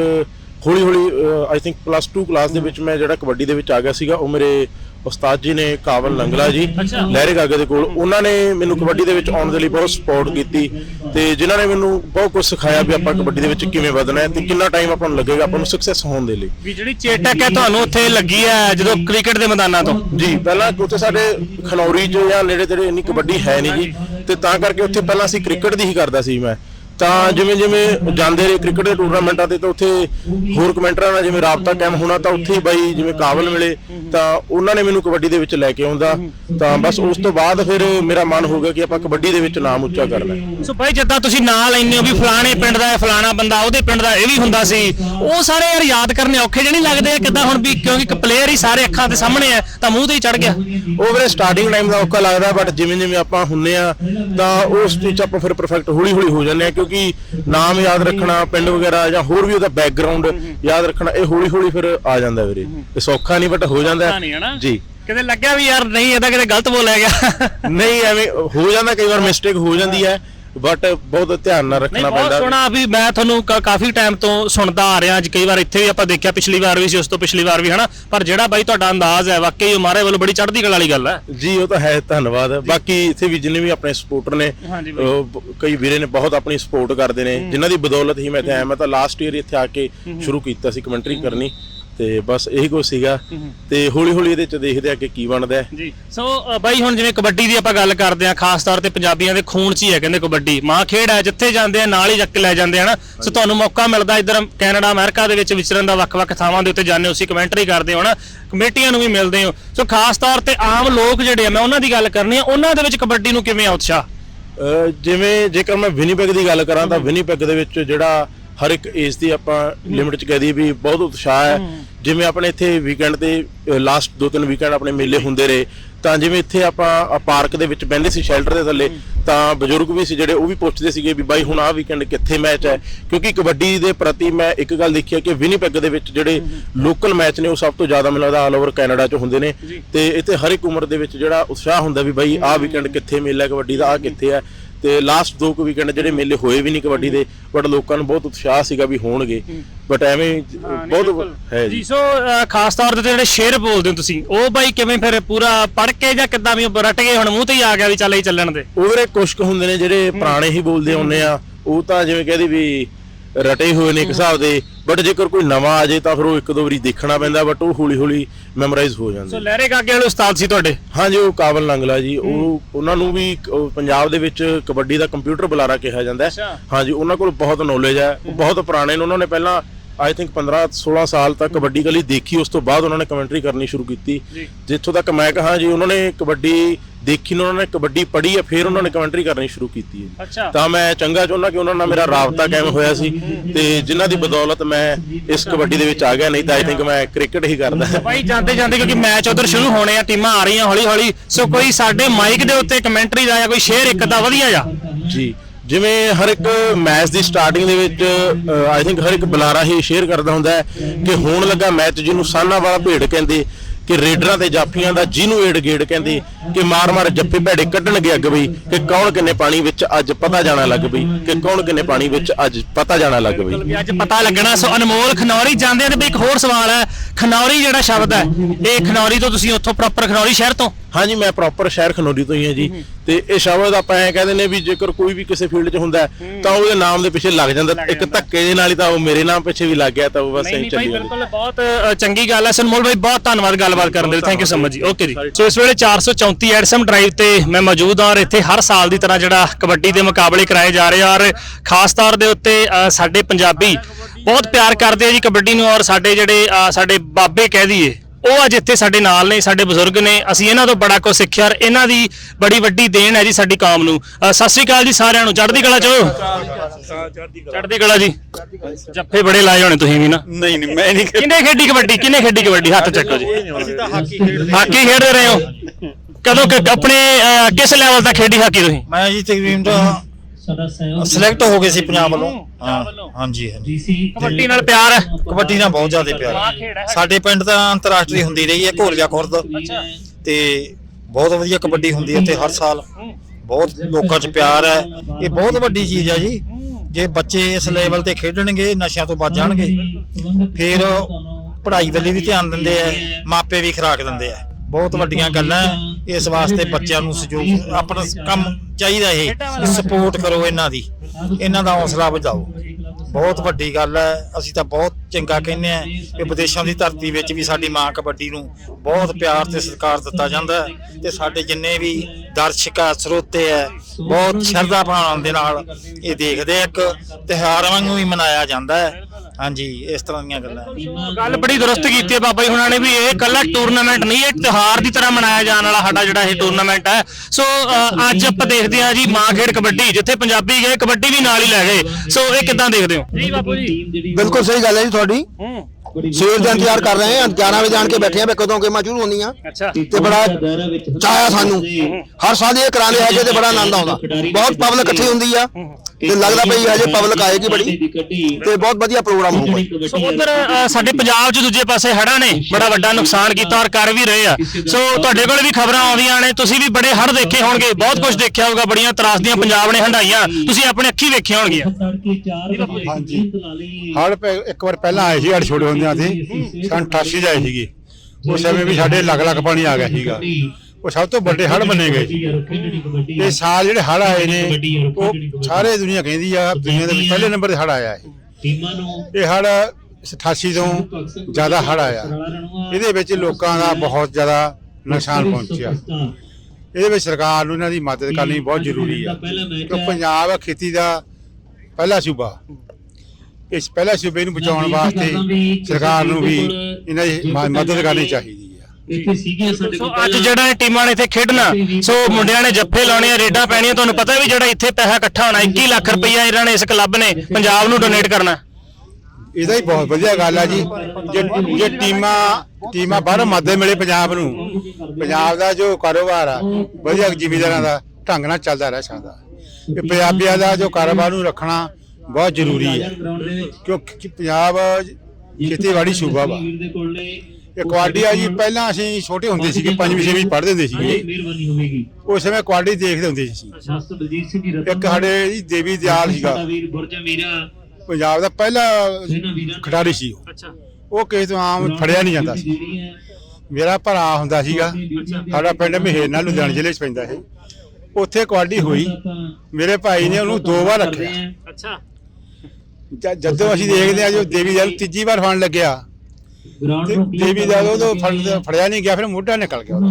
ਹੌਲੀ ਹੌਲੀ ਆਈ ਥਿੰਕ ਪਲੱਸ 2 ਕਲਾਸ ਦੇ ਵਿੱਚ ਮੈਂ ਜਿਹੜਾ ਕਬੱਡੀ ਦੇ ਵਿੱਚ ਆ ਗਿਆ ਸੀਗਾ ਉਹ ਮੇਰੇ ਉਸਤਾਦ ਜੀ ਨੇ ਕਾਵਲ ਲੰਗਲਾ ਜੀ ਲਹਿਰੇ ਗਾਗੇ ਦੇ ਕੋਲ ਉਹਨਾਂ ਨੇ ਮੈਨੂੰ ਕਬੱਡੀ ਦੇ ਵਿੱਚ ਆਉਣ ਦੇ ਲਈ ਬਹੁਤ ਸਪੋਰਟ ਕੀਤੀ ਤੇ ਜਿਨ੍ਹਾਂ ਨੇ ਮੈਨੂੰ ਬਹੁਤ ਕੁਝ ਸਿਖਾਇਆ ਵੀ ਆਪਾਂ ਕਬੱਡੀ ਦੇ ਵਿੱਚ ਕਿਵੇਂ ਵਧਣਾ ਹੈ ਤੇ ਕਿੰਨਾ ਟਾਈਮ ਆਪਾਂ ਨੂੰ ਲੱਗੇਗਾ ਆਪਾਂ ਨੂੰ ਸਕਸੈਸ ਹੋਣ ਦੇ ਲਈ। ਵੀ ਜਿਹੜੀ ਚੇਟਕ ਹੈ ਤੁਹਾਨੂੰ ਉੱਥੇ ਲੱਗੀ ਹੈ ਜਦੋਂ ਕ੍ਰਿਕਟ ਦੇ ਮੈਦਾਨਾਂ ਤੋਂ? ਜੀ ਪਹਿਲਾਂ ਉੱਥੇ ਸਾਡੇ ਖਨੌਰੀ 'ਚ ਜਾਂ ਨੇੜੇ ਤੇੜੇ ਇੰਨੀ ਕਬੱਡੀ ਹੈ ਨਹੀਂ ਜੀ ਤੇ ਤਾਂ ਕਰਕੇ ਉੱਥੇ ਪਹਿਲਾਂ ਅਸੀਂ ਕ੍ਰਿਕਟ ਦੀ ਹੀ ਕਰਦਾ ਸੀ ਮੈਂ। ਤਾਂ ਜਿਵੇਂ ਜਿਵੇਂ ਜਾਂਦੇ ਰਹੇ ਕ੍ਰਿਕਟ ਦੇ ਟੂਰਨਾਮੈਂਟਾਂ ਤੇ ਤਾਂ ਉੱਥੇ ਹੋਰ ਕਮੈਂਟਰਾਂ ਨਾਲ ਜਿਵੇਂ ਰਾਬਤਾ ਕਾਇਮ ਹੋਣਾ ਤਾਂ ਉੱਥੇ ਬਾਈ ਜਿਵੇਂ ਕਾਬਲ ਮਿਲੇ ਤਾਂ ਉਹਨਾਂ ਨੇ ਮੈਨੂੰ ਕਬੱਡੀ ਦੇ ਵਿੱਚ ਲੈ ਕੇ ਆਉਂਦਾ ਤਾਂ ਬਸ ਉਸ ਤੋਂ ਬਾਅਦ ਫਿਰ ਮੇਰਾ ਮਨ ਹੋ ਗਿਆ ਕਿ ਆਪਾਂ ਕਬੱਡੀ ਦੇ ਵਿੱਚ ਨਾਮ ਉੱਚਾ ਕਰਨਾ ਸੋ ਭਾਈ ਜਿੱਦਾਂ ਤੁਸੀਂ ਨਾਂ ਲੈਂਦੇ ਹੋ ਵੀ ਫਲਾਣੇ ਪਿੰਡ ਦਾ ਹੈ ਫਲਾਣਾ ਬੰਦਾ ਉਹਦੇ ਪਿੰਡ ਦਾ ਇਹ ਵੀ ਹੁੰਦਾ ਸੀ। ਉਹ ਸਾਰੇ ਯਾਰ ਯਾਦ ਕਰਨੇ ਔਖੇ ਜਿਹੇ ਨਹੀਂ ਲੱਗਦੇ ਕਿੱਦਾਂ ਹੁਣ ਵੀ ਕਿਉਂਕਿ ਇੱਕ ਪਲੇਅਰ ਹੀ ਸਾਰੇ ਅੱਖਾਂ ਦੇ ਸਾਹਮਣੇ ਹੈ ਤਾਂ ਮੂੰਹ ਤੇ ਹੀ ਚੜ ਗਿਆ। ਉਹ ਵੀਰੇ ਸਟਾਰਟਿੰਗ ਟਾਈਮ ਦਾ ਔਖਾ ਲੱਗਦਾ ਬਟ ਜਿਵੇਂ ਜਿਵੇਂ ਆਪਾਂ ਹੁੰਨੇ ਆ ਤਾਂ ਉਸ ਚੀਜ਼ ਆਪਾਂ ਫਿਰ ਪਰਫੈਕਟ ਹੌਲੀ ਹੌਲੀ ਹੋ ਜਾਂਦੇ ਆ ਕਿਉਂਕਿ ਨਾਮ ਯਾਦ ਰੱਖਣਾ ਪਿੰਡ ਵਗੈਰਾ ਜਾਂ ਹੋਰ ਵੀ ਉਹਦਾ ਬੈਕਗ੍ਰਾਉਂਡ ਯਾਦ ਰੱਖਣਾ ਇਹ ਹੌਲੀ ਹੌਲੀ ਫਿਰ ਆ ਜਾਂਦਾ ਵੀਰੇ। ਇਹ ਸੌਖਾ ਨਹੀਂ ਬਟ ਹੋ ਜਾਂਦਾ। ਨਹੀਂ? ਜੀ। ਕਿਤੇ ਲੱਗਿਆ ਵੀ ਯਾਰ ਨਹੀਂ ਇਹਦਾ ਕਿਤੇ ਗਲਤ ਬੋਲਿਆ ਗਿਆ। ਨਹੀਂ ਐਵੇਂ ਹੋ ਜਾਂਦਾ ਕਈ ਵਾਰ ਮਿਸਟੇਕ ਹੋ ਜਾਂਦੀ ਹੈ। ਬਟ ਬਹੁਤ ਧਿਆਨ ਨਾਲ ਨਹੀਂ ਰੱਖਣਾ ਬਹੁਤ ਪੈਂਦਾ। ਸੋਹਣਾ ਵੀ ਮੈਂ ਤੁਹਾਨੂੰ ਕਾ- ਕਾਫੀ ਟਾਈਮ ਤੋਂ ਸੁਣਦਾ ਆ ਰਿਹਾ ਅੱਜ ਕਈ ਵਾਰ ਇੱਥੇ ਵੀ ਆਪਾਂ ਦੇਖਿਆ ਪਿਛਲੀ ਵਾਰ ਵੀ ਸੀ ਉਸ ਤੋਂ ਪਿਛਲੀ ਵਾਰ ਵੀ ਹਨਾ? ਪਰ ਜਿਹੜਾ ਬਾਈ ਤੁਹਾਡਾ ਅੰਦਾਜ਼ ਹੈ ਵਾਕਈ ਉਹ ਮਾਰੇ ਵੱਲੋਂ ਬੜੀ ਚੜ੍ਹਦੀ ਕਲਾ ਵਾਲੀ ਗੱਲ ਹੈ। ਜੀ ਉਹ ਤਾਂ ਹੈ ਧੰਨਵਾਦ। ਬਾਕੀ ਇੱਥੇ ਵੀ ਜਿੰਨੇ ਵੀ ਆਪਣੇ ਸਪੋਰਟਰ ਨੇ ਹਾਂਜੀ ਬਾਈ। ਉਹ ਬ- ਕਈ ਵੀਰੇ ਨੇ ਬਹੁਤ ਆਪਣੀ ਸਪੋਰਟ ਕਰਦੇ ਨੇ। ਜਿਨ੍ਹਾਂ ਦੀ ਬਦੌਲਤ ਹੀ ਮੈਂ ਇੱਥੇ ਆਇਆ ਮੈਂ ਤਾਂ ਲਾਸਟ ਈਅਰ ਇੱਥੇ ਆ ਕੇ ਸ਼ੁਰੂ ਕੀਤਾ ਸੀ ਕਮੈਂਟਰੀ ਕਰਨੀ। ਤੇ ਬਸ ਇਹੀ ਕੁਝ ਸੀਗਾ। ਤੇ ਹੌਲੀ ਹੌਲੀ ਇਹਦੇ ਚ ਦੇਖਦੇ ਆ ਕਿ ਕੀ ਬਣਦਾ ਹੈ। ਜੀ। ਸੋ ਅ, ਬਾਈ ਹੁਣ ਜਿਵੇਂ ਕਬੱਡੀ ਦੀ ਆਪਾਂ ਗੱਲ ਕਰਦੇ ਆ ਖਾਸ ਤੌਰ ਤੇ ਪੰਜਾਬੀਆਂ ਦੇ ਖੂਨ 'ਚ ਹੀ ਹੈ ਕਹਿੰਦੇ ਕਬੱਡੀ। ਮਾਂ ਖੇਡ ਹੈ ਜਿੱਥੇ ਜਾਂਦੇ ਆ ਨਾਲ ਹੀ ਚੱਕ ਲੈ ਜਾਂਦੇ ਆ ਨਾ। ਸੋ ਤੁਹਾਨੂੰ ਮੌਕਾ ਮਿਲਦਾ ਇੱਧਰ ਕੈਨੇਡਾ ਅਮਰੀਕਾ ਦੇ ਵਿੱਚ ਵਿਚਰਨ ਦਾ ਵੱਖ-ਵੱਖ ਥਾਵਾਂ ਦੇ ਉੱਤੇ ਜਾਂਦੇ ਹੋ ਤੁਸੀਂ ਕਮੈਂਟਰੀ ਕਰਦੇ ਹੋ ਨਾ। ਕਮੇਟੀਆਂ ਨੂੰ ਵੀ ਮਿਲਦੇ ਹੋ। ਸੋ ਖਾਸ ਤੌਰ ਤੇ ਆਮ ਲੋਕ ਜਿਹੜੇ ਆ ਮੈਂ ਉਹਨਾਂ ਦੀ ਗੱਲ ਕਰਨੀ ਆ ਉਹਨਾਂ ਦੇ ਵਿੱਚ ਕਬੱਡੀ ਨੂੰ ਕਿਵੇਂ ਆ ਉਤਸ਼ਾਹ? ਅਹ ਜਿਵੇਂ ਜੇਕਰ ਮੈਂ ਵਿਨੀਪੈਗ ਦੀ ਗੱਲ ਕਰਾਂ ਤਾਂ ਵਿਨੀਪੈਗ ਦੇ ਵਿੱਚ ਜਿਹੜਾ ਹਰ ਇੱਕ ਏਜ ਦੀ ਆਪਾਂ ਲਿਮਿਟ ਚ ਕਹਿ ਦਈਏ ਵੀ ਬਹੁਤ ਉਤਸ਼ਾਹ ਹੈ। ਜਿਵੇਂ ਆਪਣੇ ਇੱਥੇ ਵੀਕਐਂਡ ਤੇ ਲਾਸਟ ਦੋ ਤਿੰਨ ਵੀਕਐਂਡ ਆਪਣੇ ਮੇਲੇ ਹੁੰਦੇ ਰਹੇ। ਤਾਂ ਜਿਵੇਂ ਇੱਥੇ ਆਪਾਂ ਪਾਰਕ ਦੇ ਵਿੱਚ ਬੈੰਦੇ ਸੀ ਸ਼ੈਲਟਰ ਦੇ ਥੱਲੇ ਤਾਂ ਬਜ਼ੁਰਗ ਵੀ ਸੀ ਜਿਹੜੇ ਉਹ ਵੀ ਪੁੱਛਦੇ ਸੀਗੇ ਵੀ ਬਾਈ ਹੁਣ ਆਹ ਵੀਕਐਂਡ ਕਿੱਥੇ ਮੈਚ ਹੈ? ਕਿਉਂਕਿ ਕਬੱਡੀ ਦੇ ਪ੍ਰਤੀ ਮੈਂ ਇੱਕ ਗੱਲ ਦੇਖੀ ਹੈ ਕਿ ਵਿਨੀਪੈਗ ਦੇ ਵਿੱਚ ਜਿਹੜੇ ਲੋਕਲ ਮੈਚ ਨੇ ਉਹ ਸਭ ਤੋਂ ਜ਼ਿਆਦਾ ਮੈਨੂੰ ਲੱਗਦਾ ਆਲ ਓਵਰ ਕੈਨੇਡਾ 'ਚ ਹੁੰਦੇ ਨੇ। ਤੇ ਇੱਥੇ ਹਰ ਇੱਕ ਉਮਰ ਦੇ ਵਿੱਚ ਜਿਹੜਾ ਉਤਸ਼ਾਹ ਹੁੰਦਾ ਵੀ ਬਾਈ ਆਹ ਵੀਕਐਂਡ ਕਿੱਥੇ ਮੇਲਾ ਕਬੱਡੀ ਦਾ ਆਹ ਕਿੱਥੇ ਹੈ? ਤੇ ਲਾਸਟ ਦੋ ਕੁ ਵੀਕਐਂਡ ਜਿਹੜੇ ਮੇਲੇ ਹੋਏ ਵੀ ਨਹੀਂ ਕਬੱਡੀ ਦੇ ਬਟ ਲੋਕਾਂ ਨੂੰ ਬਹੁਤ ਉਤਸ਼ਾਹ ਸੀਗਾ ਵੀ ਹੋਣਗੇ। ਬਟ ਐਵੇਂ ਬਹੁਤ ਹੈ ਜੀ। ਜੀ ਸੋ ਅ, ਖਾਸ ਤੌਰ ਤੇ ਜਿਹੜੇ ਸ਼ੇਰ ਬੋਲਦੇ ਹੋ ਤੁਸੀਂ ਉਹ ਬਾਈ ਕਿਵੇਂ ਫਿਰ ਪੂਰਾ ਪੜ ਕੇ ਜਾਂ ਕਿੱਦਾਂ ਵੀ ਉਹ ਰਟ ਗਏ ਹੁਣ ਮੂੰਹ ਤੇ ਹੀ ਆ ਗਿਆ ਵੀ ਚੱਲ ਹੀ ਚੱਲਣ ਦੇ? ਉਹ ਵੀਰੇ ਕੁਛ ਕੁ ਹੁੰਦੇ ਨੇ ਜਿਹੜੇ ਪੁਰਾਣੇ ਹੀ ਬੋਲਦੇ ਹੁੰਦੇ ਆ ਉਹ ਤਾਂ ਜਿਵੇਂ ਕਹਦੇ ਵੀ ਰਟੇ ਹੋਏ ਨੇ ਇੱਕ ਹਿਸਾਬ ਦੇ ਬਟ ਜੇਕਰ ਕੋਈ ਨਵਾਂ ਆ ਜੇ ਤਾਂ ਫਿਰ ਉਹ ਇੱਕ ਦੋ ਵਾਰੀ ਦੇਖਣਾ ਪੈਂਦਾ ਬਟ ਉਹ ਹੌਲੀ ਹੌਲੀ ਮੈਮੋਰਾਈਜ਼ ਹੋ ਸੋ ਜਾਂਦਾ ਲਹਿਰੇ ਕਾਗੇ ਵਾਲੇ ਉਸਤਾਦ ਸੀ ਤੁਹਾਡੇ? ਹਾਂਜੀ ਉਹ ਕਾਬਲ ਲੰਗਲਾ ਜੀ ਉਹ ਉਹਨਾਂ ਨੂੰ ਵੀ ਪੰਜਾਬ ਦੇ ਵਿੱਚ ਕਬੱਡੀ ਦਾ ਕੰਪਿਊਟਰ ਬੁਲਾਰਾ ਕਿਹਾ ਜਾਂਦਾ ਹੈ। ਅੱਛਾ। ਹਾਂਜੀ ਉਹਨਾਂ ਕੋਲ ਬਹੁਤ ਨੌਲੇਜ ਹੈ ਉਹ ਬਹੁਤ ਪੁਰਾਣੇ ਨੇ ਉਹਨਾਂ ਨੇ ਪਹਿਲਾਂ ਆਈ ਥਿੰਕ 15 16 ਸਾਲ ਤੱਕ ਕਬੱਡੀ ਗਲੀ ਦੇਖੀ ਉਸ ਤੋਂ ਬਾਅਦ ਉਹਨਾਂ ਨੇ ਕਮੈਂਟਰੀ ਕਰਨੀ ਸ਼ੁਰੂ ਕੀਤੀ। ਜਿੱਥੋਂ ਤੱਕ ਮੈਂ ਕਹਾਂ ਜੀ ਉਹਨਾਂ ਨੇ ਕਬੱਡੀ ਦੇਖੀ ਨੂੰ ਉਹਨਾਂ ਨੇ ਕਬੱਡੀ ਪੜ੍ਹੀ ਹੈ ਫਿਰ ਉਹਨਾਂ ਨੇ ਕਮੈਂਟਰੀ ਕਰਨੀ ਸ਼ੁਰੂ ਕੀਤੀ ਹੈ। ਅੱਛਾ। ਤਾਂ ਮੈਂ ਚੰਗਾ ਚਾਹੁੰਦਾ ਕਿ ਉਹਨਾਂ ਨਾਲ ਮੇਰਾ ਰਾਬਤਾ ਕਾਇਮ ਹੋਇਆ ਸੀ ਤੇ ਜਿਨ੍ਹਾਂ ਦੀ ਬਦੌਲਤ ਮੈਂ ਇਸ ਕਬੱਡੀ ਦੇ ਵਿੱਚ ਆ ਗਿਆ ਨਹੀਂ ਤਾਂ ਆਈ ਥਿੰਕ ਮੈਂ ਕ੍ਰਿਕਟ ਹੀ ਕਰਦਾ। ਭਾਈ ਜਾਂਦੇ ਜਾਂਦੇ ਕਿਉਂਕਿ ਮੈਚ ਉਧਰ ਸ਼ੁਰੂ ਹੋਣੇ ਆ ਟੀਮਾਂ ਆ ਰਹੀਆਂ ਹੌਲੀ ਹੌਲੀ ਸੋ ਕੋਈ ਸਾਡੇ ਮਾਈਕ ਦੇ ਉੱਤੇ ਕਮੈਂਟਰੀ ਦਾ ਜਾਂ ਕੋਈ ਸ਼ੇਰ ਇੱਕ ਦਾ ਵਧੀਆ ਜਾ ਜੀ ਜਿਵੇਂ ਹਰ ਇੱਕ ਮੈਚ ਦੀ ਸਟਾਰਟਿੰਗ ਦੇ ਵਿੱਚ ਆਈ ਥਿੰਕ ਹਰ ਇੱਕ ਬੁਲਾਰਾ ਹੀ ਸ਼ੇਅਰ ਕਰਦਾ ਹੁੰਦਾ ਹੈ ਕਿ ਹੋਣ ਲੱਗਾ ਮੈਚ ਜਿਹਨੂੰ ਸਾਨਾ ਵਾਲਾ ਭੇਡ ਕਹਿੰਦੇ ਕਿ ਰੇਡਰਾਂ ਤੇ ਜਾਫੀਆਂ ਦਾ ਜਿਹਨੂੰ ਏਡ ਗੇੜ ਕਹਿੰਦੇ ਕਿ ਮਾਰ-ਮਾਰ ਜੱਫੇ ਭੈੜੇ ਕੱਢਣਗੇ ਅੱਗ ਬਈ ਕਿ ਕੌਣ ਕਿੰਨੇ ਪਾਣੀ ਵਿੱਚ ਅੱਜ ਪਤਾ ਜਾਣਾ ਲੱਗ ਬਈ ਕਿ ਕੌਣ ਕਿੰਨੇ ਪਾਣੀ ਵਿੱਚ ਅੱਜ ਪਤਾ ਜਾਣਾ ਲੱਗ ਬਈ ਵੀ ਅੱਜ ਪਤਾ ਲੱਗਣਾ ਸੋ ਅਨਮੋਲ ਖਨੌਰੀ ਜਾਂਦੇ ਆ ਤੇ ਵੀ ਇੱਕ ਹੋਰ ਸਵਾਲ ਹੈ। ਖਨੌਰੀ ਜਿਹੜਾ ਸ਼ਬਦ ਹੈ ਇਹ ਖਨੌਰੀ ਤੋਂ ਤੁਸੀਂ ਉੱਥੋਂ ਪ੍ਰੋਪਰ ਖਨੌਰੀ ਸ਼ਹਿਰ ਤੋਂ? ਹਾਂਜੀ ਮੈਂ ਪ੍ਰੋਪਰ ਸ਼ਹਿਰ ਖਨੌਰੀ ਤੋਂ ਹੀ ਹਾਂ ਜੀ। ਤੇ ਇਹ ਸ਼ਬਦ ਆਪਾਂ ਐਂ ਕਹਿੰਦੇ ਨੇ ਵੀ ਜੇਕਰ ਕੋਈ ਵੀ ਕਿਸੇ ਫੀਲਡ 'ਚ ਹੁੰਦਾ ਹੈ, ਤਾਂ ਉਹਦੇ ਨਾਮ ਦੇ ਪਿੱਛੇ ਲੱਗ ਜਾਂਦਾ। ਇੱਕ ਧੱਕੇ ਦੇ ਨਾਲ ਹੀ ਤਾਂ ਉਹ ਮੇਰੇ ਨਾਮ ਪਿੱਛੇ ਵੀ ਲੱਗ ਗਿਆ ਤਾਂ ਉਹ ਬਸ ਐਂ ਨਹੀਂ ਭਾਈ ਚੱਲੀ ਜਾਂਦਾ। ਬਿਲਕੁਲ ਬਹੁਤ ਅ, ਚੰਗੀ ਗੱਲ ਹੈ। ਸਨਮੋਲ ਭਾਈ ਬਹੁਤ ਧੰਨਵਾਦ ਗੱਲਬਾਤ ਕਰਨ ਦੇ ਲਈ। ਥੈਂਕ ਯੂ so much ਜੀ। ਓਕੇ ਜੀ। ਸੋ ਇਸ ਵੇਲੇ 434 ਐਡਸਮ ਡਰਾਈਵ ਤੇ ਮੈਂ ਮੌਜੂਦ ਹਾਂ ਔਰ ਇੱਥੇ ਹਰ ਸਾਲ ਦੀ ਤਰ੍ਹਾਂ ਜਿਹੜਾ ਕਬੱਡੀ ਦੇ ਮੁਕਾਬਲੇ ਕਰਾਏ ਜਾ ਰਹੇ ਆ ਔਰ ਖਾਸ ਤੌਰ ਦੇ ਉੱਤੇ ਸਾਡੇ ਪੰਜਾਬੀ ਬਹੁਤ ਪਿਆਰ ਕਰਦੇ ਆ ਜੀ ਕਬੱਡੀ ਨੂੰ ਔਰ ਸਾਡੇ ਜਿਹੜੇ ਸਾਡੇ ਬਾਬੇ ਕਹਿ ਦਈਏ ਉਹ ਅੱਜ ਇੱਥੇ ਸਾਡੇ ਨਾਲ ਨੇ ਸਾਡੇ ਬਜ਼ੁਰਗ ਨੇ ਅਸੀਂ ਇਹਨਾਂ ਤੋਂ ਬੜਾ ਕੁਝ ਸਿੱਖਿਆ ਔਰ ਇਹਨਾਂ ਦੀ ਬੜੀ ਵੱਡੀ ਦੇਣ ਹੈ ਜੀ ਸਾਡੀ ਕੌਮ ਨੂੰ। ਸਤਿ ਸ੍ਰੀ ਅਕਾਲ ਜੀ ਸਾਰਿਆਂ ਨੂੰ ਚੜ੍ਹਦੀ ਕਲਾ ਚੋ ਚੜ੍ਹਦੀ ਕਲਾ ਜੀ। ਜੱਫੇ ਬੜੇ ਲਾਏ ਹੋਣੇ ਤੁਸੀਂ ਵੀ ਨਾ। ਨਹੀਂ ਨਹੀਂ ਮੈਂ ਨਹੀਂ ਕਿੰਨੇ ਖੇਡੀ ਕਬੱਡੀ ਕਿੰਨੇ ਖੇਡੀ ਕਬੱਡੀ? ਹੱਥ ਚੱਕੋ ਜੀ। ਅਸੀਂ ਤਾਂ ਹਾਕੀ ਖੇਡਦੇ ਹਾਕੀ ਖੇਡਦੇ ਰਹੇ ਹੋ। ਕਦੋਂ ਕਿ- ਆਪਣੇ ਅਹ, ਕਿਸ ਲੈਵਲ ਤੱਕ ਖੇਡੀ ਹਾਕੀ ਤੁਸੀਂ? ਮੈਂ ਜੀ ਤਕਰੀਬਨ ਤਾਂ ਸਿਲੈਕਟ ਹੋ ਗਏ ਸੀ ਪੰਜਾਬ ਵੱਲੋਂ? ਹਾਂ ਹਾਂਜੀ ਹਾਂਜੀ। ਕਬੱਡੀ ਨਾਲ ਪਿਆਰ ਹੈ? ਕਬੱਡੀ ਨਾਲ ਬਹੁਤ ਜ਼ਿਆਦਾ ਪਿਆਰ ਹੈ। ਸਾਡੇ। ਪਿੰਡ ਤਾਂ ਅੰਤਰਰਾਸ਼ਟਰੀ ਹੁੰਦੀ ਰਹੀ ਹੈ ਘੋਲੀਆ ਖੁਰਦ। ਤੇ ਬਹੁਤ ਵਧੀਆ ਕਬੱਡੀ ਹੁੰਦੀ ਹੈ ਤੇ ਹਰ ਸਾਲ। ਬਹੁਤ ਲੋਕਾਂ 'ਚ ਪਿਆਰ ਹੈ। ਇਹ ਬਹੁਤ ਵੱਡੀ ਚੀਜ਼ ਹੈ ਜੀ। ਜੇ ਬੱਚੇ ਇਸ ਲੈਵਲ ਤੇ ਖੇਡਣਗੇ ਨਸ਼ਿਆਂ ਤੋਂ ਬਚ ਜਾਣਗੇ ਫਿਰ ਪੜ੍ਹਾਈ ਵੱਲ ਵੀ ਧਿਆਨ ਦਿੰਦੇ ਆ ਮਾਪੇ ਵੀ ਖਰਾਕ ਦਿੰਦੇ ਆ ਬਹੁਤ ਵੱਡੀਆਂ ਗੱਲਾਂ ਹੈ। ਇਸ ਵਾਸਤੇ ਬੱਚਿਆਂ ਨੂੰ ਸਹਿਯੋਗ, ਆਪਣਾ ਕੰਮ ਚਾਹੀਦਾ ਇਹ ਸਪੋਰਟ ਕਰੋ ਇਹਨਾਂ ਦੀ। ਇਹਨਾਂ ਦਾ ਹੌਸਲਾ ਵਧਾਓ। ਬਹੁਤ ਵੱਡੀ ਗੱਲ ਹੈ। ਅਸੀਂ ਤਾਂ ਬਹੁਤ ਚੰਗਾ ਕਹਿੰਦੇ ਆ ਕਿ ਵਿਦੇਸ਼ਾਂ ਦੀ ਧਰਤੀ ਵਿੱਚ ਵੀ ਸਾਡੀ ਮਾਂ ਕਬੱਡੀ ਨੂੰ ਬਹੁਤ ਪਿਆਰ ਤੇ ਸਤਿਕਾਰ ਦਿੱਤਾ ਜਾਂਦਾ ਹੈ ਤੇ ਸਾਡੇ ਜਿੰਨੇ ਵੀ ਦਰਸ਼ਕ ਆ ਸਰੋਤੇ ਆ ਬਹੁਤ ਸ਼ਰਧਾ ਭਾਵਨਾ ਦੇ ਨਾਲ ਇਹ ਦੇਖਦੇ ਆ ਇੱਕ ਤਿਉਹਾਰ ਵਾਂਗੂ ਵੀ ਮਨਾਇਆ ਜਾਂਦਾ ਹੈ। ਹਾਂਜੀ ਇਸ ਤਰ੍ਹਾਂ ਦੀਆਂ ਗੱਲਾਂ। ਗੱਲ ਬੜੀ ਦੁਰਸਤ ਕੀਤੀ ਹੈ ਬਾਬਾ ਜੀ ਹੁਣਾਂ ਨੇ ਵੀ ਇਹ ਕੱਲਾ ਟੂਰਨਾਮੈਂਟ ਨਹੀਂ ਇਹ ਤਿਉਹਾਰ ਦੀ ਤਰ੍ਹਾਂ ਮਨਾਇਆ ਜਾਣ ਵਾਲਾ ਸਾਡਾ ਜਿਹੜਾ ਇਹ ਟੂਰਨਾਮੈਂਟ ਹੈ। ਸੋ ਅ, ਅੱਜ ਆਪਾਂ ਦੇਖਦੇ ਹਾਂ ਜੀ ਮਾਂ ਖੇਡ ਕਬੱਡੀ ਜਿੱਥੇ ਪੰਜਾਬੀ ਗਏ ਕਬੱਡੀ ਵੀ ਨਾਲ ਹੀ ਲੈ ਗਏ। ਸੋ ਇਹ ਕਿੱਦਾਂ ਦੇਖਦੇ ਹੋ? ਜੀ ਬਾਪੂ ਜੀ ਬਿਲਕੁਲ ਸਹੀ ਗੱਲ ਹੈ ਜੀ ਤੁਹਾਡੀ। ਸਵੇਰ ਦਾ ਇੰਤਜ਼ਾਰ ਕਰ ਰਹੇ ਹਾਂ। 11 ਵਜੇ ਆਣ ਕੇ ਬੈਠੇ ਆ ਵੀ ਕਦੋਂ ਗੇਮਾਂ ਸ਼ੁਰੂ ਹੁੰਦੀਆਂ। ਅੱਛਾ। ਤੇ ਬੜਾ ਚਾਹਿਆ ਸਾਨੂੰ। ਹਰ ਸਾਲ ਇਹ ਕਰਾਣੇ ਹੈਗੇ ਤੇ ਬੜਾ ਆਨੰਦ ਆਉਂਦਾ। ਬਹੁਤ ਪਬਲਿਕ ਇਕੱਠੀ ਹੁੰਦੀ ਆ। ਤੇ ਲੱਗਦਾ ਪਈ ਹਜੇ ਪਬਲਿਕ ਆਏਗੀ ਬੜੀ। ਤੇ ਬਹੁਤ ਵਧੀਆ ਪ੍ਰੋਗਰਾਮ ਹੋਊਗਾ। ਸੋ ਉਧਰ ਸਾਡੇ ਪੰਜਾਬ 'ਚ ਦੂਜੇ ਪਾਸੇ ਹੜ੍ਹਾਂ ਨੇ। ਬੜਾ ਵੱਡਾ ਨੁਕਸਾਨ ਕੀਤਾ ਔਰ ਕਰ ਵੀ ਰਹੇ ਆ। ਸੋ ਤੁਹਾਡੇ ਕੋਲ ਵੀ ਖਬਰਾਂ ਆਉਂਦੀਆਂ ਨੇ। ਤੁਸੀਂ ਵੀ ਬੜੇ ਹੜ੍ਹ ਦੇਖੇ ਹੋਣਗੇ। ਬਹੁਤ ਕੁਝ ਦੇਖਿਆ ਹੋਊਗਾ। ਬੜੀਆਂ ਤਰਾਸਦੀਆਂ ਪੰਜਾਬ ਨੇ ਹੰਡਾਈਆਂ ਤੁਸੀਂ ਆਪਣੇ ਅੱਖੀ ਵੇਖੀਆਂ ਹੋਣਗੀਆਂ। ਹਾਂਜੀ। ਹੜ ਇੱਕ ਵਾਰ ਪਹਿਲਾਂ ਆਏ ਸੀ ਹੜ ਛੋੜੇ ਹੁੰਦਿਆਂ ਤੇ ਸਨ 88 ਜਾਏ ਸੀਗੇ। ਉਸ ਸਮੇਂ ਵੀ ਸਾਡੇ ਲੱਖ ਲੱਖ ਪਾਣੀ ਆ ਗਿਆ ਸੀਗਾ। ਉਹ ਸਭ ਤੋਂ ਵੱਡੇ ਹੜ ਬਣੇ ਗਏ ਸੀ। ਇਹ ਸਾਲ ਜਿਹੜੇ ਹੜ ਆਏ ਨੇ ਉਹ ਸਾਰੇ ਦੁਨੀਆ ਕਹਿੰਦੀ ਆ ਦੁਨੀਆ ਦੇ ਵਿੱਚ ਪਹਿਲੇ ਨੰਬਰ ਤੇ ਹੜ ਆਇਆ ਹੈ ਇਹ ਹੜ 88 ਤੋਂ ਜ਼ਿਆਦਾ ਹੜ ਆਇਆ। ਇਹਦੇ ਵਿੱਚ ਲੋਕਾਂ ਦਾ ਬਹੁਤ ਜ਼ਿਆਦਾ ਨੁਕਸਾਨ ਪਹੁੰਚਿਆ। ਇਹਦੇ ਵਿੱਚ ਸਰਕਾਰ ਨੂੰ ਇਹਨਾਂ ਦੀ ਮਦਦ ਕਰਨੀ ਬਹੁਤ ਜ਼ਰੂਰੀ ਹੈ ਕਿਉਂਕਿ ਪੰਜਾਬ ਖੇਤੀ ਦਾ ਪਹਿਲਾ ਸੂਬਾ। ਇਸ ਪਹਿਲਾ ਸੂਬੇ ਨੂੰ ਬਚਾਉਣ ਵਾਸਤੇ ਸਰਕਾਰ ਨੂੰ ਵੀ ਇਹਨਾਂ ਦੀ ਮਦਦ ਕਰਨੀ ਚਾਹੀਦੀ ਹੈ। ਸੋ ਅੱਜ ਜਿਹੜਾ ਇਹ ਟੀਮਾਂ ਨੇ ਇੱਥੇ ਖੇਡਣਾ ਸੋ ਮੁੰਡਿਆਂ ਨੇ ਜੱਫੇ ਲਾਉਣੇ ਆ ਰੇਡਾਂ ਪੈਣੀਆਂ ਤੁਹਾਨੂੰ ਪਤਾ ਵੀ ਜਿਹੜਾ ਇੱਥੇ ਪੈਸਾ ਇਕੱਠਾ ਹੋਣਾ 21 ਲੱਖ ਰੁਪਈਆ ਇਹਨਾਂ ਨੇ ਇਸ ਕਲੱਬ ਨੇ ਪੰਜਾਬ ਨੂੰ ਡੋਨੇਟ ਕਰਨਾ। ਇਹਦਾ ਹੀ ਬਹੁਤ ਵਧੀਆ ਗੱਲ ਆ ਜੀ। ਜੇ ਜੇ ਟੀਮਾਂ ਟੀਮਾਂ ਬਾਹਰੋਂ ਮਦਦ ਮਿਲੇ ਪੰਜਾਬ ਨੂੰ ਪੰਜਾਬ ਦਾ ਜੋ ਕਾਰੋਬਾਰ ਆ ਵਧੀਆ ਜ਼ਿਮੀਂਦਾਰਾਂ ਦਾ ਢੰਗ ਨਾਲ ਚੱਲਦਾ ਰਹਿ ਸਕਦਾ। ਇਹ ਪੰਜਾਬੀਆਂ ਦਾ ਜੋ ਕਾਰੋਬਾਰ ਨੂੰ ਰੱਖਣਾ ਬਹੁਤ ਜ਼ਰੂਰੀ ਹੈ। ਕਿਉਂਕਿ ਪੰਜਾਬ ਖੇਤੀਬਾੜੀ ਸੂਬਾ ਵਾ। ਇਹ ਕੁਆਡੀ ਆ ਜੀ ਪਹਿਲਾਂ ਅਸੀਂ ਛੋਟੇ ਹੁੰਦੇ ਸੀਗੇ ਪੰਜਵੀਂ ਛੇਵੀਂ ਪੜ੍ਹਦੇ ਹੁੰਦੇ ਸੀਗੇ। ਉਸ ਸਮੇਂ ਕੁਆਡੀ ਦੇਖਦੇ ਹੁੰਦੇ ਸੀ। ਇੱਕ ਸਾਡੇ ਜੀ ਦੇਵੀ ਦਿਆਲ ਸੀਗਾ। ਪੰਜਾਬ ਦਾ ਪਹਿਲਾ ਖਿਡਾਰੀ ਸੀ ਉਹ। ਕਿਸੇ ਤੋਂ ਆਮ ਫੜਿਆ ਨਹੀਂ ਜਾਂਦਾ ਸੀ। ਮੇਰਾ ਭਰਾ ਹੁੰਦਾ ਸੀਗਾ। ਸਾਡਾ ਪਿੰਡ ਮਹੇਰ ਨਾਲ ਲੁਧਿਆਣਾ ਜ਼ਿਲ੍ਹੇ 'ਚ ਪੈਂਦਾ ਇਹ ਉੱਥੇ ਕੁਆਡੀ ਹੋਈ। ਮੇਰੇ ਭਾਈ ਨੇ ਉਹਨੂੰ ਦੋ ਵਾਰ ਰੱਖਿਆ। ਅੱਛਾ। ਜ- ਜਦੋਂ ਅਸੀਂ ਦੇਖਦੇ ਆ ਜੋ ਦੇਵੀ ਦਾ ਤੀਜੀ ਵਾਰ ਫੜਨ ਲੱਗਿਆ। ਤੇ ਦੇਵੀ ਦਾ ਉਹ ਫੜ ਫੜਿਆ ਨਹੀਂ ਗਿਆ ਫਿਰ ਮੋਢਾ ਨਿਕਲ ਗਿਆ ਉਹਦਾ।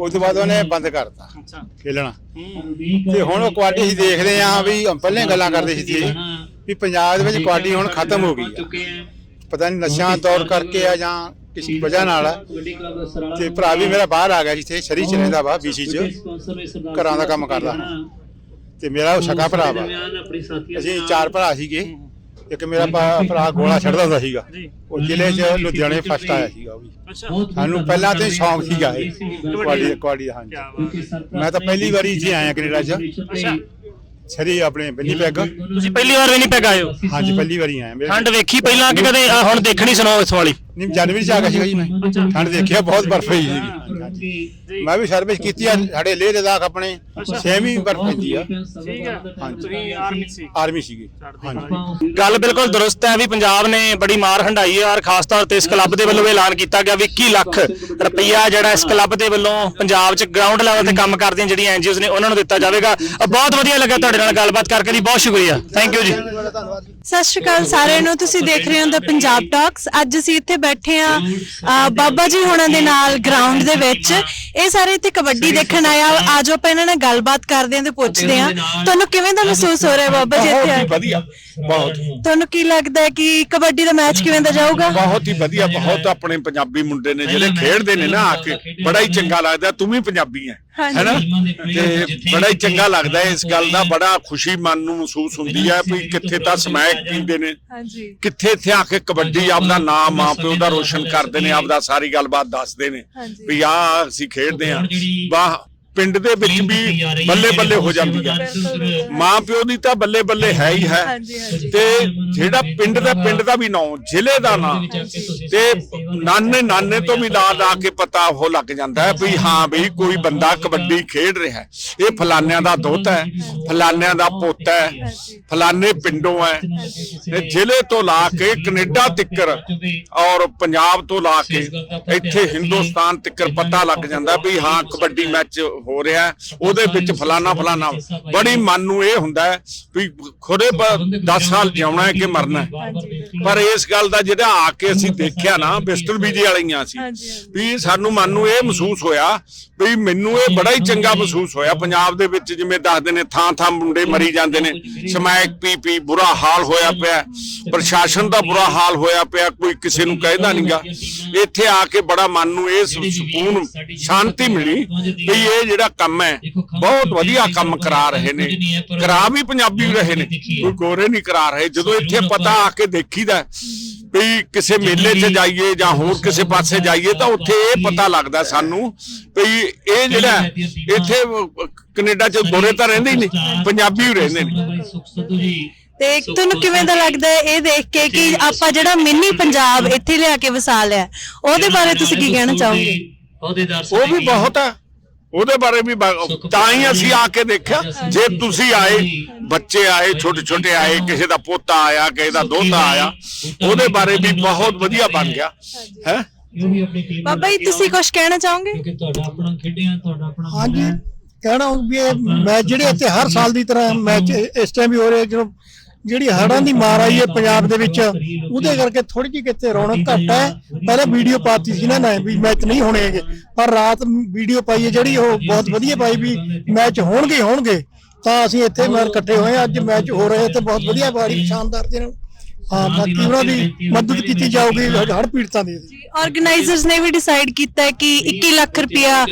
ਉਸ ਤੋਂ ਬਾਅਦ ਉਹਨੇ ਬੰਦ ਕਰਤਾ ਅੱਛਾ। ਖੇਲਣਾ। ਤੇ ਹੁਣ ਉਹ ਕੁਆਡੀ ਅਸੀਂ ਦੇਖਦੇ ਆ ਵੀ ਪਹਿਲਾਂ ਗੱਲਾਂ ਕਰਦੇ ਸੀ ਜੀ। ਵੀ ਪੰਜਾਬ ਦੇ ਵਿੱਚ ਕੁਆਡੀ ਹੁਣ ਖਤਮ ਹੋ ਗਈ ਆ। ਪਤਾ ਨਹੀਂ ਨਸ਼ਿਆਂ ਦੌਰ ਕਰਕੇ ਆ ਜਾਂ ਕਿਸੇ ਵਜ੍ਹਾ ਨਾਲ ਆ। ਤੇ ਭਰਾ ਵੀ ਮੇਰਾ ਬਾਹਰ ਆ ਗਿਆ ਜਿੱਥੇ ਸ਼ਰੀ ਚ ਰਹਿੰਦਾ ਵਾ ਬੀਸੀ ਚ। ਘਰਾਂ ਦਾ ਕੰਮ ਕਰਦਾ। ਤੇ ਮੇਰਾ ਉਹ ਸਕਾ ਭਰਾ ਵਾ। ਅਸੀਂ ਚਾਰ ਭਰਾ ਸੀਗੇ। ਇੱਕ ਮੇਰਾ ਭਾ- ਭਰਾ ਗੋਲਾ ਛੱਡਦਾ ਹੁੰਦਾ ਸੀਗਾ। ਉਹ ਜ਼ਿਲ੍ਹੇ 'ਚ ਲੁਧਿਆਣੇ ਫਸਟ ਆਇਆ ਸੀਗਾ ਉਹ ਵੀ। ਅੱਛਾ। ਸਾਨੂੰ ਪਹਿਲਾਂ ਤੋਂ ਹੀ ਸ਼ੌਂਕ ਸੀਗਾ ਇਹ। ਕੁਆਡੀ ਕੁਆਡੀ ਦਾ ਹਾਂਜੀ ਮੈਂ ਤਾਂ ਪਹਿਲੀ ਵਾਰੀ ਇੱਥੇ ਆਇਆ ਕੈਨੇਡਾ 'ਚ। ਅੱਛਾ। ਛਰੀ ਆਪਣੇ ਵਿਨੀਪੈਗ ਤੁਸੀਂ ਪਹਿਲੀ ਵਾਰ ਵੀ ਨਹੀਂ ਪੈਗ ਆਏ ਹੋ? ਹਾਂਜੀ ਪਹਿਲੀ ਵਾਰੀ ਆਇਆ ਮੇਰੇ ਠੰਡ ਵੇਖੀ ਪਹਿਲਾਂ ਕਿ ਕਦੇ ਆਹ ਹੁਣ ਦੇਖਣੀ ਸੁਣਾਓ ਇਸ ਵਾਲੀ। ਨਹੀਂ ਜਨਵਰੀ 'ਚ ਆ ਗਿਆ ਸੀਗਾ ਜੀ ਮੈਂ। ਠੰਡ ਦੇਖਿਆ ਬਹੁਤ ਬਰਫ਼ ਹੋਈ ਸੀਗੀ। ਮੈਂ ਵੀ ਸਰਵਿਸ ਕੀਤੀ ਆ ਸਾਡੇ ਲੇਹ ਲਦਾਖ ਆਪਣੇ ਛੇਵੀਂ ਵਾਰ ਪੈਂਦੀ ਆ। ਠੀਕ ਹੈ ਤੁਸੀਂ ਆਰਮੀ ਸੀ। ਆਰਮੀ ਸੀਗੀ। ਹਾਂਜੀ। ਗੱਲ ਬਿਲਕੁਲ ਦਰੁਸਤ ਹੈ ਵੀ ਪੰਜਾਬ ਨੇ ਬੜੀ ਮਾਰ ਹੰਡਾਈ ਹੈ ਔਰ ਖਾਸ ਤੌਰ ਤੇ ਇਸ ਕਲੱਬ ਦੇ ਵੱਲੋਂ ਐਲਾਨ ਕੀਤਾ ਗਿਆ ਵੀ 21 ਲੱਖ ਰੁਪਈਆ ਜਿਹੜਾ ਇਸ ਕਲੱਬ ਦੇ ਵੱਲੋੋਂ ਪੰਜਾਬ 'ਚ ਗਰਾਊਂਡ ਲੈਵਲ ਤੇ ਕੰਮ ਕਰਦੀਆਂ ਜਿਹੜੀਆਂ ਐਨਜੀਓਜ਼ ਨੇ ਉਹਨਾਂ ਨੂੰ ਦਿੱਤਾ ਜਾਵੇਗਾ। ਬਹੁਤ ਵਧੀਆ ਲੱਗਾ ਤੁਹਾਡੇ ਨਾਲ ਗੱਲਬਾਤ ਕਰਕੇ ਜੀ ਬਹੁਤ ਸ਼ੁਕਰੀਆ। ਥੈਂਕ ਯੂ ਜੀ। ਸਤਿ ਸ਼੍ਰੀ ਅਕਾਲ ਸਾਰਿਆਂ ਨੂੰ ਤੁਸੀਂ ਦੇਖ ਰਹੇ ਹੋ ਦਾ ਪੰਜਾਬ ਟਾਕਸ ਅੱਜ ਅਸੀਂ ਇੱਥੇ ਬੈਠੇ ਆ। ਬਾਬਾ ਜੀ ਹੁਣਾਂ ਦੇ ਨਾਲ ਗਰਾਊਂਡ ਦੇ ਵਿੱਚ। ਇਹ ਸਾਰੇ ਇੱਥੇ ਕਬੱਡੀ ਦੇਖਣ ਆਇਆ ਆਜੋ ਆਪਾਂ ਇਹਨਾਂ ਨਾਲ ਗੱਲਬਾਤ ਕਰਦੇ ਆਂ ਤੇ ਪੁੱਛਦੇ ਆਂ। ਤੁਹਾਨੂੰ ਕਿਵੇਂ ਦਾ ਮਹਿਸੂਸ ਹੋ ਰਿਹਾ ਬਾਬਾ ਜੀ ਇੱਥੇ ਆ? ਕੇ? ਵਧੀਆ। ਬਹੁਤ। ਤੁਹਾਨੂੰ ਕੀ ਲੱਗਦਾ ਹੈ ਕਿ ਕਬੱਡੀ ਦਾ ਮੈਚ ਕਿਵੇਂ ਦਾ ਜਾਊਗਾ? ਬਹੁਤ ਹੀ ਵਧੀਆ ਬਹੁਤ ਆਪਣੇ ਪੰਜਾਬੀ ਮੁੰਡੇ ਨੇ ਜਿਹੜੇ ਖੇਡਦੇ ਨੇ ਨਾ ਆ ਕੇ ਬੜਾ ਹੀ ਚੰਗਾ ਲੱਗਦਾ ਤੂੰ ਵੀ ਪੰਜਾਬੀ ਹੈ। ਹੈਨਾ? ਤੇ ਬੜਾ ਹੀ ਚੰਗਾ ਲੱਗਦਾ ਇਸ ਗੱਲ ਦਾ ਬੜਾ ਖੁਸ਼ੀ ਮਨ ਨੂੰ ਮਹਿਸੂਸ ਹੁੰਦੀ ਹੈ ਵੀ ਕਿੱਥੇ ਤਾਂ ਸਮੈਕ ਪੀਂਦੇ ਨੇ। ਹਾਂਜੀ। ਕਿੱਥੇ ਇੱਥੇ ਆ ਕੇ ਕਬੱਡੀ ਆਪਦਾ ਨਾਮ ਮਾਂ ਪਿਓ ਦਾ ਰੋਸ਼ਨ ਕਰਦੇ ਨੇ ਆਪਦਾ ਸਾਰੀ ਗੱਲਬਾਤ ਦੱਸਦੇ ਨੇ। ਵੀ ਆ ਅਸੀਂ ਖੇਡਦੇ ਆ ਵਾਹ। ਪਿੰਡ ਦੇ ਵਿੱਚ ਵੀ ਬੱਲੇ ਬੱਲੇ ਹੋ ਜਾਂਦੀ ਆ ਮਾਂ ਪਿਓ ਦੀ ਤਾਂ ਬੱਲੇ ਬੱਲੇ ਹੈ ਹੀ ਹੈ। ਤੇ ਜਿਹੜਾ ਪਿੰਡ ਦਾ ਪਿੰਡ ਦਾ ਵੀ ਨਾਂ ਜ਼ਿਲ੍ਹੇ ਦਾ ਨਾਂ ਤੇ ਨਾਨੇ ਨਾਨੇ ਤੋਂ ਵੀ ਲਾ ਲਾ ਕੇ ਪਤਾ ਉਹ ਲੱਗ ਜਾਂਦਾ ਹੈ ਵੀ ਹਾਂ ਵੀ ਕੋਈ ਬੰਦਾ ਕਬੱਡੀ ਖੇਡ ਰਿਹਾ ਹੈ। ਇਹ ਫਲਾਨਿਆਂ ਦਾ ਦੋਤਾ ਹੈ ਫਲਾਨਿਆਂ ਦਾ ਪੋਤਾ ਹੈ ਫਲਾਨੇ ਪਿੰਡੋਂ ਹੈ। ਇਹ ਜ਼ਿਲ੍ਹੇ ਤੋਂ ਲਾ ਕੇ ਕੈਨੇਡਾ ਤਿੱਕਰ ਔਰ ਪੰਜਾਬ ਤੋਂ ਲਾ ਕੇ ਇੱਥੇ ਹਿੰਦੁਸਤਾਨ ਤਿੱਕਰ ਪਤਾ ਲੱਗ ਜਾਂਦਾ ਵੀ ਹਾਂ ਕਬੱਡੀ ਮੈਚ ਹੋ ਰਿਹਾ ਉਹਦੇ ਵਿੱਚ ਫਲਾਨਾ ਫਲਾਨਾ ਬੜੀ ਮਨ ਨੂੰ ਇਹ ਹੁੰਦਾ ਹੈ ਵੀ ਖੁਦੇ 10 ਸਾਲ ਜਿਉਣਾ ਹੈ ਕਿ ਮਰਨਾ ਪਰ ਇਸ ਗੱਲ ਦਾ ਜਿਹੜਾ ਆ ਕੇ ਅਸੀਂ ਦੇਖਿਆ ਨਾ ਬਿਸਟਰ ਬੀਜੀ ਵਾਲੀਆਂ ਸੀ। ਵੀ ਸਾਨੂੰ ਮਨ ਨੂੰ ਇਹ ਮਹਿਸੂਸ ਹੋਇਆ ਵੀ ਮੈਨੂੰ ਇਹ ਬੜਾ ਹੀ ਚੰਗਾ ਮਹਿਸੂਸ ਹੋਇਆ। ਪੰਜਾਬ ਦੇ ਵਿੱਚ ਜਿਵੇਂ ਦੱਸਦੇ ਨੇ ਥਾਂ ਥਾਂ ਮੁੰਡੇ ਮਰੀ ਜਾਂਦੇ ਨੇ। ਸਮੈਕ ਪੀ ਪੀ ਬੁਰਾ ਹਾਲ ਹੋਇਆ ਪਿਆ। ਪ੍ਰਸ਼ਾਸਨ ਦਾ ਬੁਰਾ ਹਾਲ ਹੋਇਆ ਪਿਆ। ਕੋਈ ਕਿਸੇ ਨੂੰ ਕਹਿੰਦਾ ਨਹੀਂਗਾ ਇੱਥੇ ਆ ਕੇ ਬੜਾ ਮਨ ਨੂੰ ਇਹ ਸਕੂਨ ਸ਼ਾਂਤੀ ਮਿਲੀ ਵੀ ਇਹ ਜਿਹੜਾ ਕੰਮ ਹੈ ਬਹੁਤ ਵਧੀਆ ਕੰਮ ਕਰਾ ਰਹੇ ਨੇ ਕਰਾ ਵੀ ਪੰਜਾਬੀ ਰਹੇ ਨੇ ਕੋਈ ਗੋਰੇ ਨਹੀਂ ਕਰਾ ਰਹੇ। ਜਦੋਂ ਇੱਥੇ ਪਤਾ ਆ ਕੇ ਦੇਖੀਦਾ ਵੀ ਕਿਸੇ ਮੇਲੇ 'ਚ ਜਾਈਏ ਜਾਂ ਹੋਰ ਕਿਸੇ ਪਾਸੇ ਜਾਈਏ ਤਾਂ ਉੱਥੇ ਇਹ ਪਤਾ ਲੱਗਦਾ ਸਾਨੂੰ ਵੀ ਇਹ ਜਿਹੜਾ ਇੱਥੇ ਕੈਨੇਡਾ 'ਚ ਗੋਰੇ ਤਾਂ ਰਹਿੰਦੇ ਹੀ ਨਹੀਂ ਪੰਜਾਬੀ ਹੀ ਰਹਿੰਦੇ ਨੇ। ਤੇ ਤੁਹਾਨੂੰ ਕਿਵੇਂ ਦਾ ਲੱਗਦਾ ਹੈ ਇਹ ਦੇਖ ਕੇ ਕਿ ਆਪਾਂ ਜਿਹੜਾ ਮਿੰਨੀ ਪੰਜਾਬ ਇੱਥੇ ਲਿਆ ਕੇ ਵਸਾ ਲਿਆ ਉਹਦੇ ਬਾਰੇ ਤੁਸੀਂ ਕੀ ਕਹਿਣਾ ਚਾਹੋਗੇ? ਉਹ ਵੀ ਬਹੁਤ ਹੈ। ਉਹਦੇ ਬਾਰੇ ਵੀ ਤਾਂ ਹੀ ਅਸੀਂ ਆ ਕੇ ਦੇਖਿਆ ਜੇ ਤੁਸੀਂ ਆਏ ਬੱਚੇ ਆਏ ਛੋਟੇ ਛੋਟੇ ਆਏ ਕਿਸੇ ਦਾ ਪੋਤਾ ਆਇਆ ਕਿਸੇ ਦਾ ਦੋਤਾ ਆਇਆ ਉਹਦੇ ਬਾਰੇ ਵੀ ਬਹੁਤ ਵਧੀਆ ਬਣ ਗਿਆ। ਹੈ? ਬਾਬਾ ਜੀ ਤੁਸੀਂ ਕੁਝ ਕਹਿਣਾ ਚਾਹੋਗੇ? ਹਾਂਜੀ। ਕਹਿਣਾ ਵੀ ਇਹ ਮੈਚ ਜਿਹੜੇ ਇੱਥੇ ਹਰ ਸਾਲ ਦੀ ਤਰ੍ਹਾਂ ਮੈਚ ਇਸ ਟਾਈਮ ਵੀ ਹੋ ਰਿਹਾ ਜਦੋਂ ਜਿਹੜੀ ਹੜਾਂ ਦੀ ਮਾਰ ਆਈ ਹੈ ਪੰਜਾਬ ਦੇ ਵਿੱਚ, ਉਹਦੇ ਕਰਕੇ ਥੋੜੀ ਜਿਹੀ ਕਿਤੇ ਰੌਣਕ ਘੱਟ ਹੈ ਪਹਿਲਾਂ ਵੀਡੀਓ ਪਾਤੀ ਸੀ ਨਾ ਨਾ ਵੀ ਮੈਚ ਨਹੀਂ ਹੋਣੇ ਹੈਗੇ ਪਰ ਰਾਤ ਵੀਡੀਓ ਪਾਈ ਹੈ ਜਿਹੜੀ ਉਹ ਬਹੁਤ ਵਧੀਆ ਪਾਈ ਵੀ ਮੈਚ ਹੋਣਗੇ ਹੋਣਗੇ ਤਾਂ ਅਸੀਂ ਇੱਥੇ ਮੈਂ ਇਕੱਠੇ ਹੋਏ ਹਾਂ। ਅੱਜ ਮੈਚ ਹੋ ਰਹੇ ਤੇ ਬਹੁਤ ਵਧੀਆ ਬਾੜੀ ਸ਼ਾਨਦਾਰ ਦੇ ਨਾਲ ਹਾਂ ਬਾਕੀ ਉਹਨਾਂ ਦੀ ਮਦਦ ਕੀਤੀ ਜਾਊਗੀ ਹੜ੍ਹ ਪੀੜਤਾਂ ਦੀ। ਆਰਗੇਨਾਈਜ਼ਰਸ ਨੇ ਵੀ ਡਿਸਾਈਡ ਕੀਤਾ ਹੈ ਕਿ 21 ਲੱਖ ਰੁਪਇਆ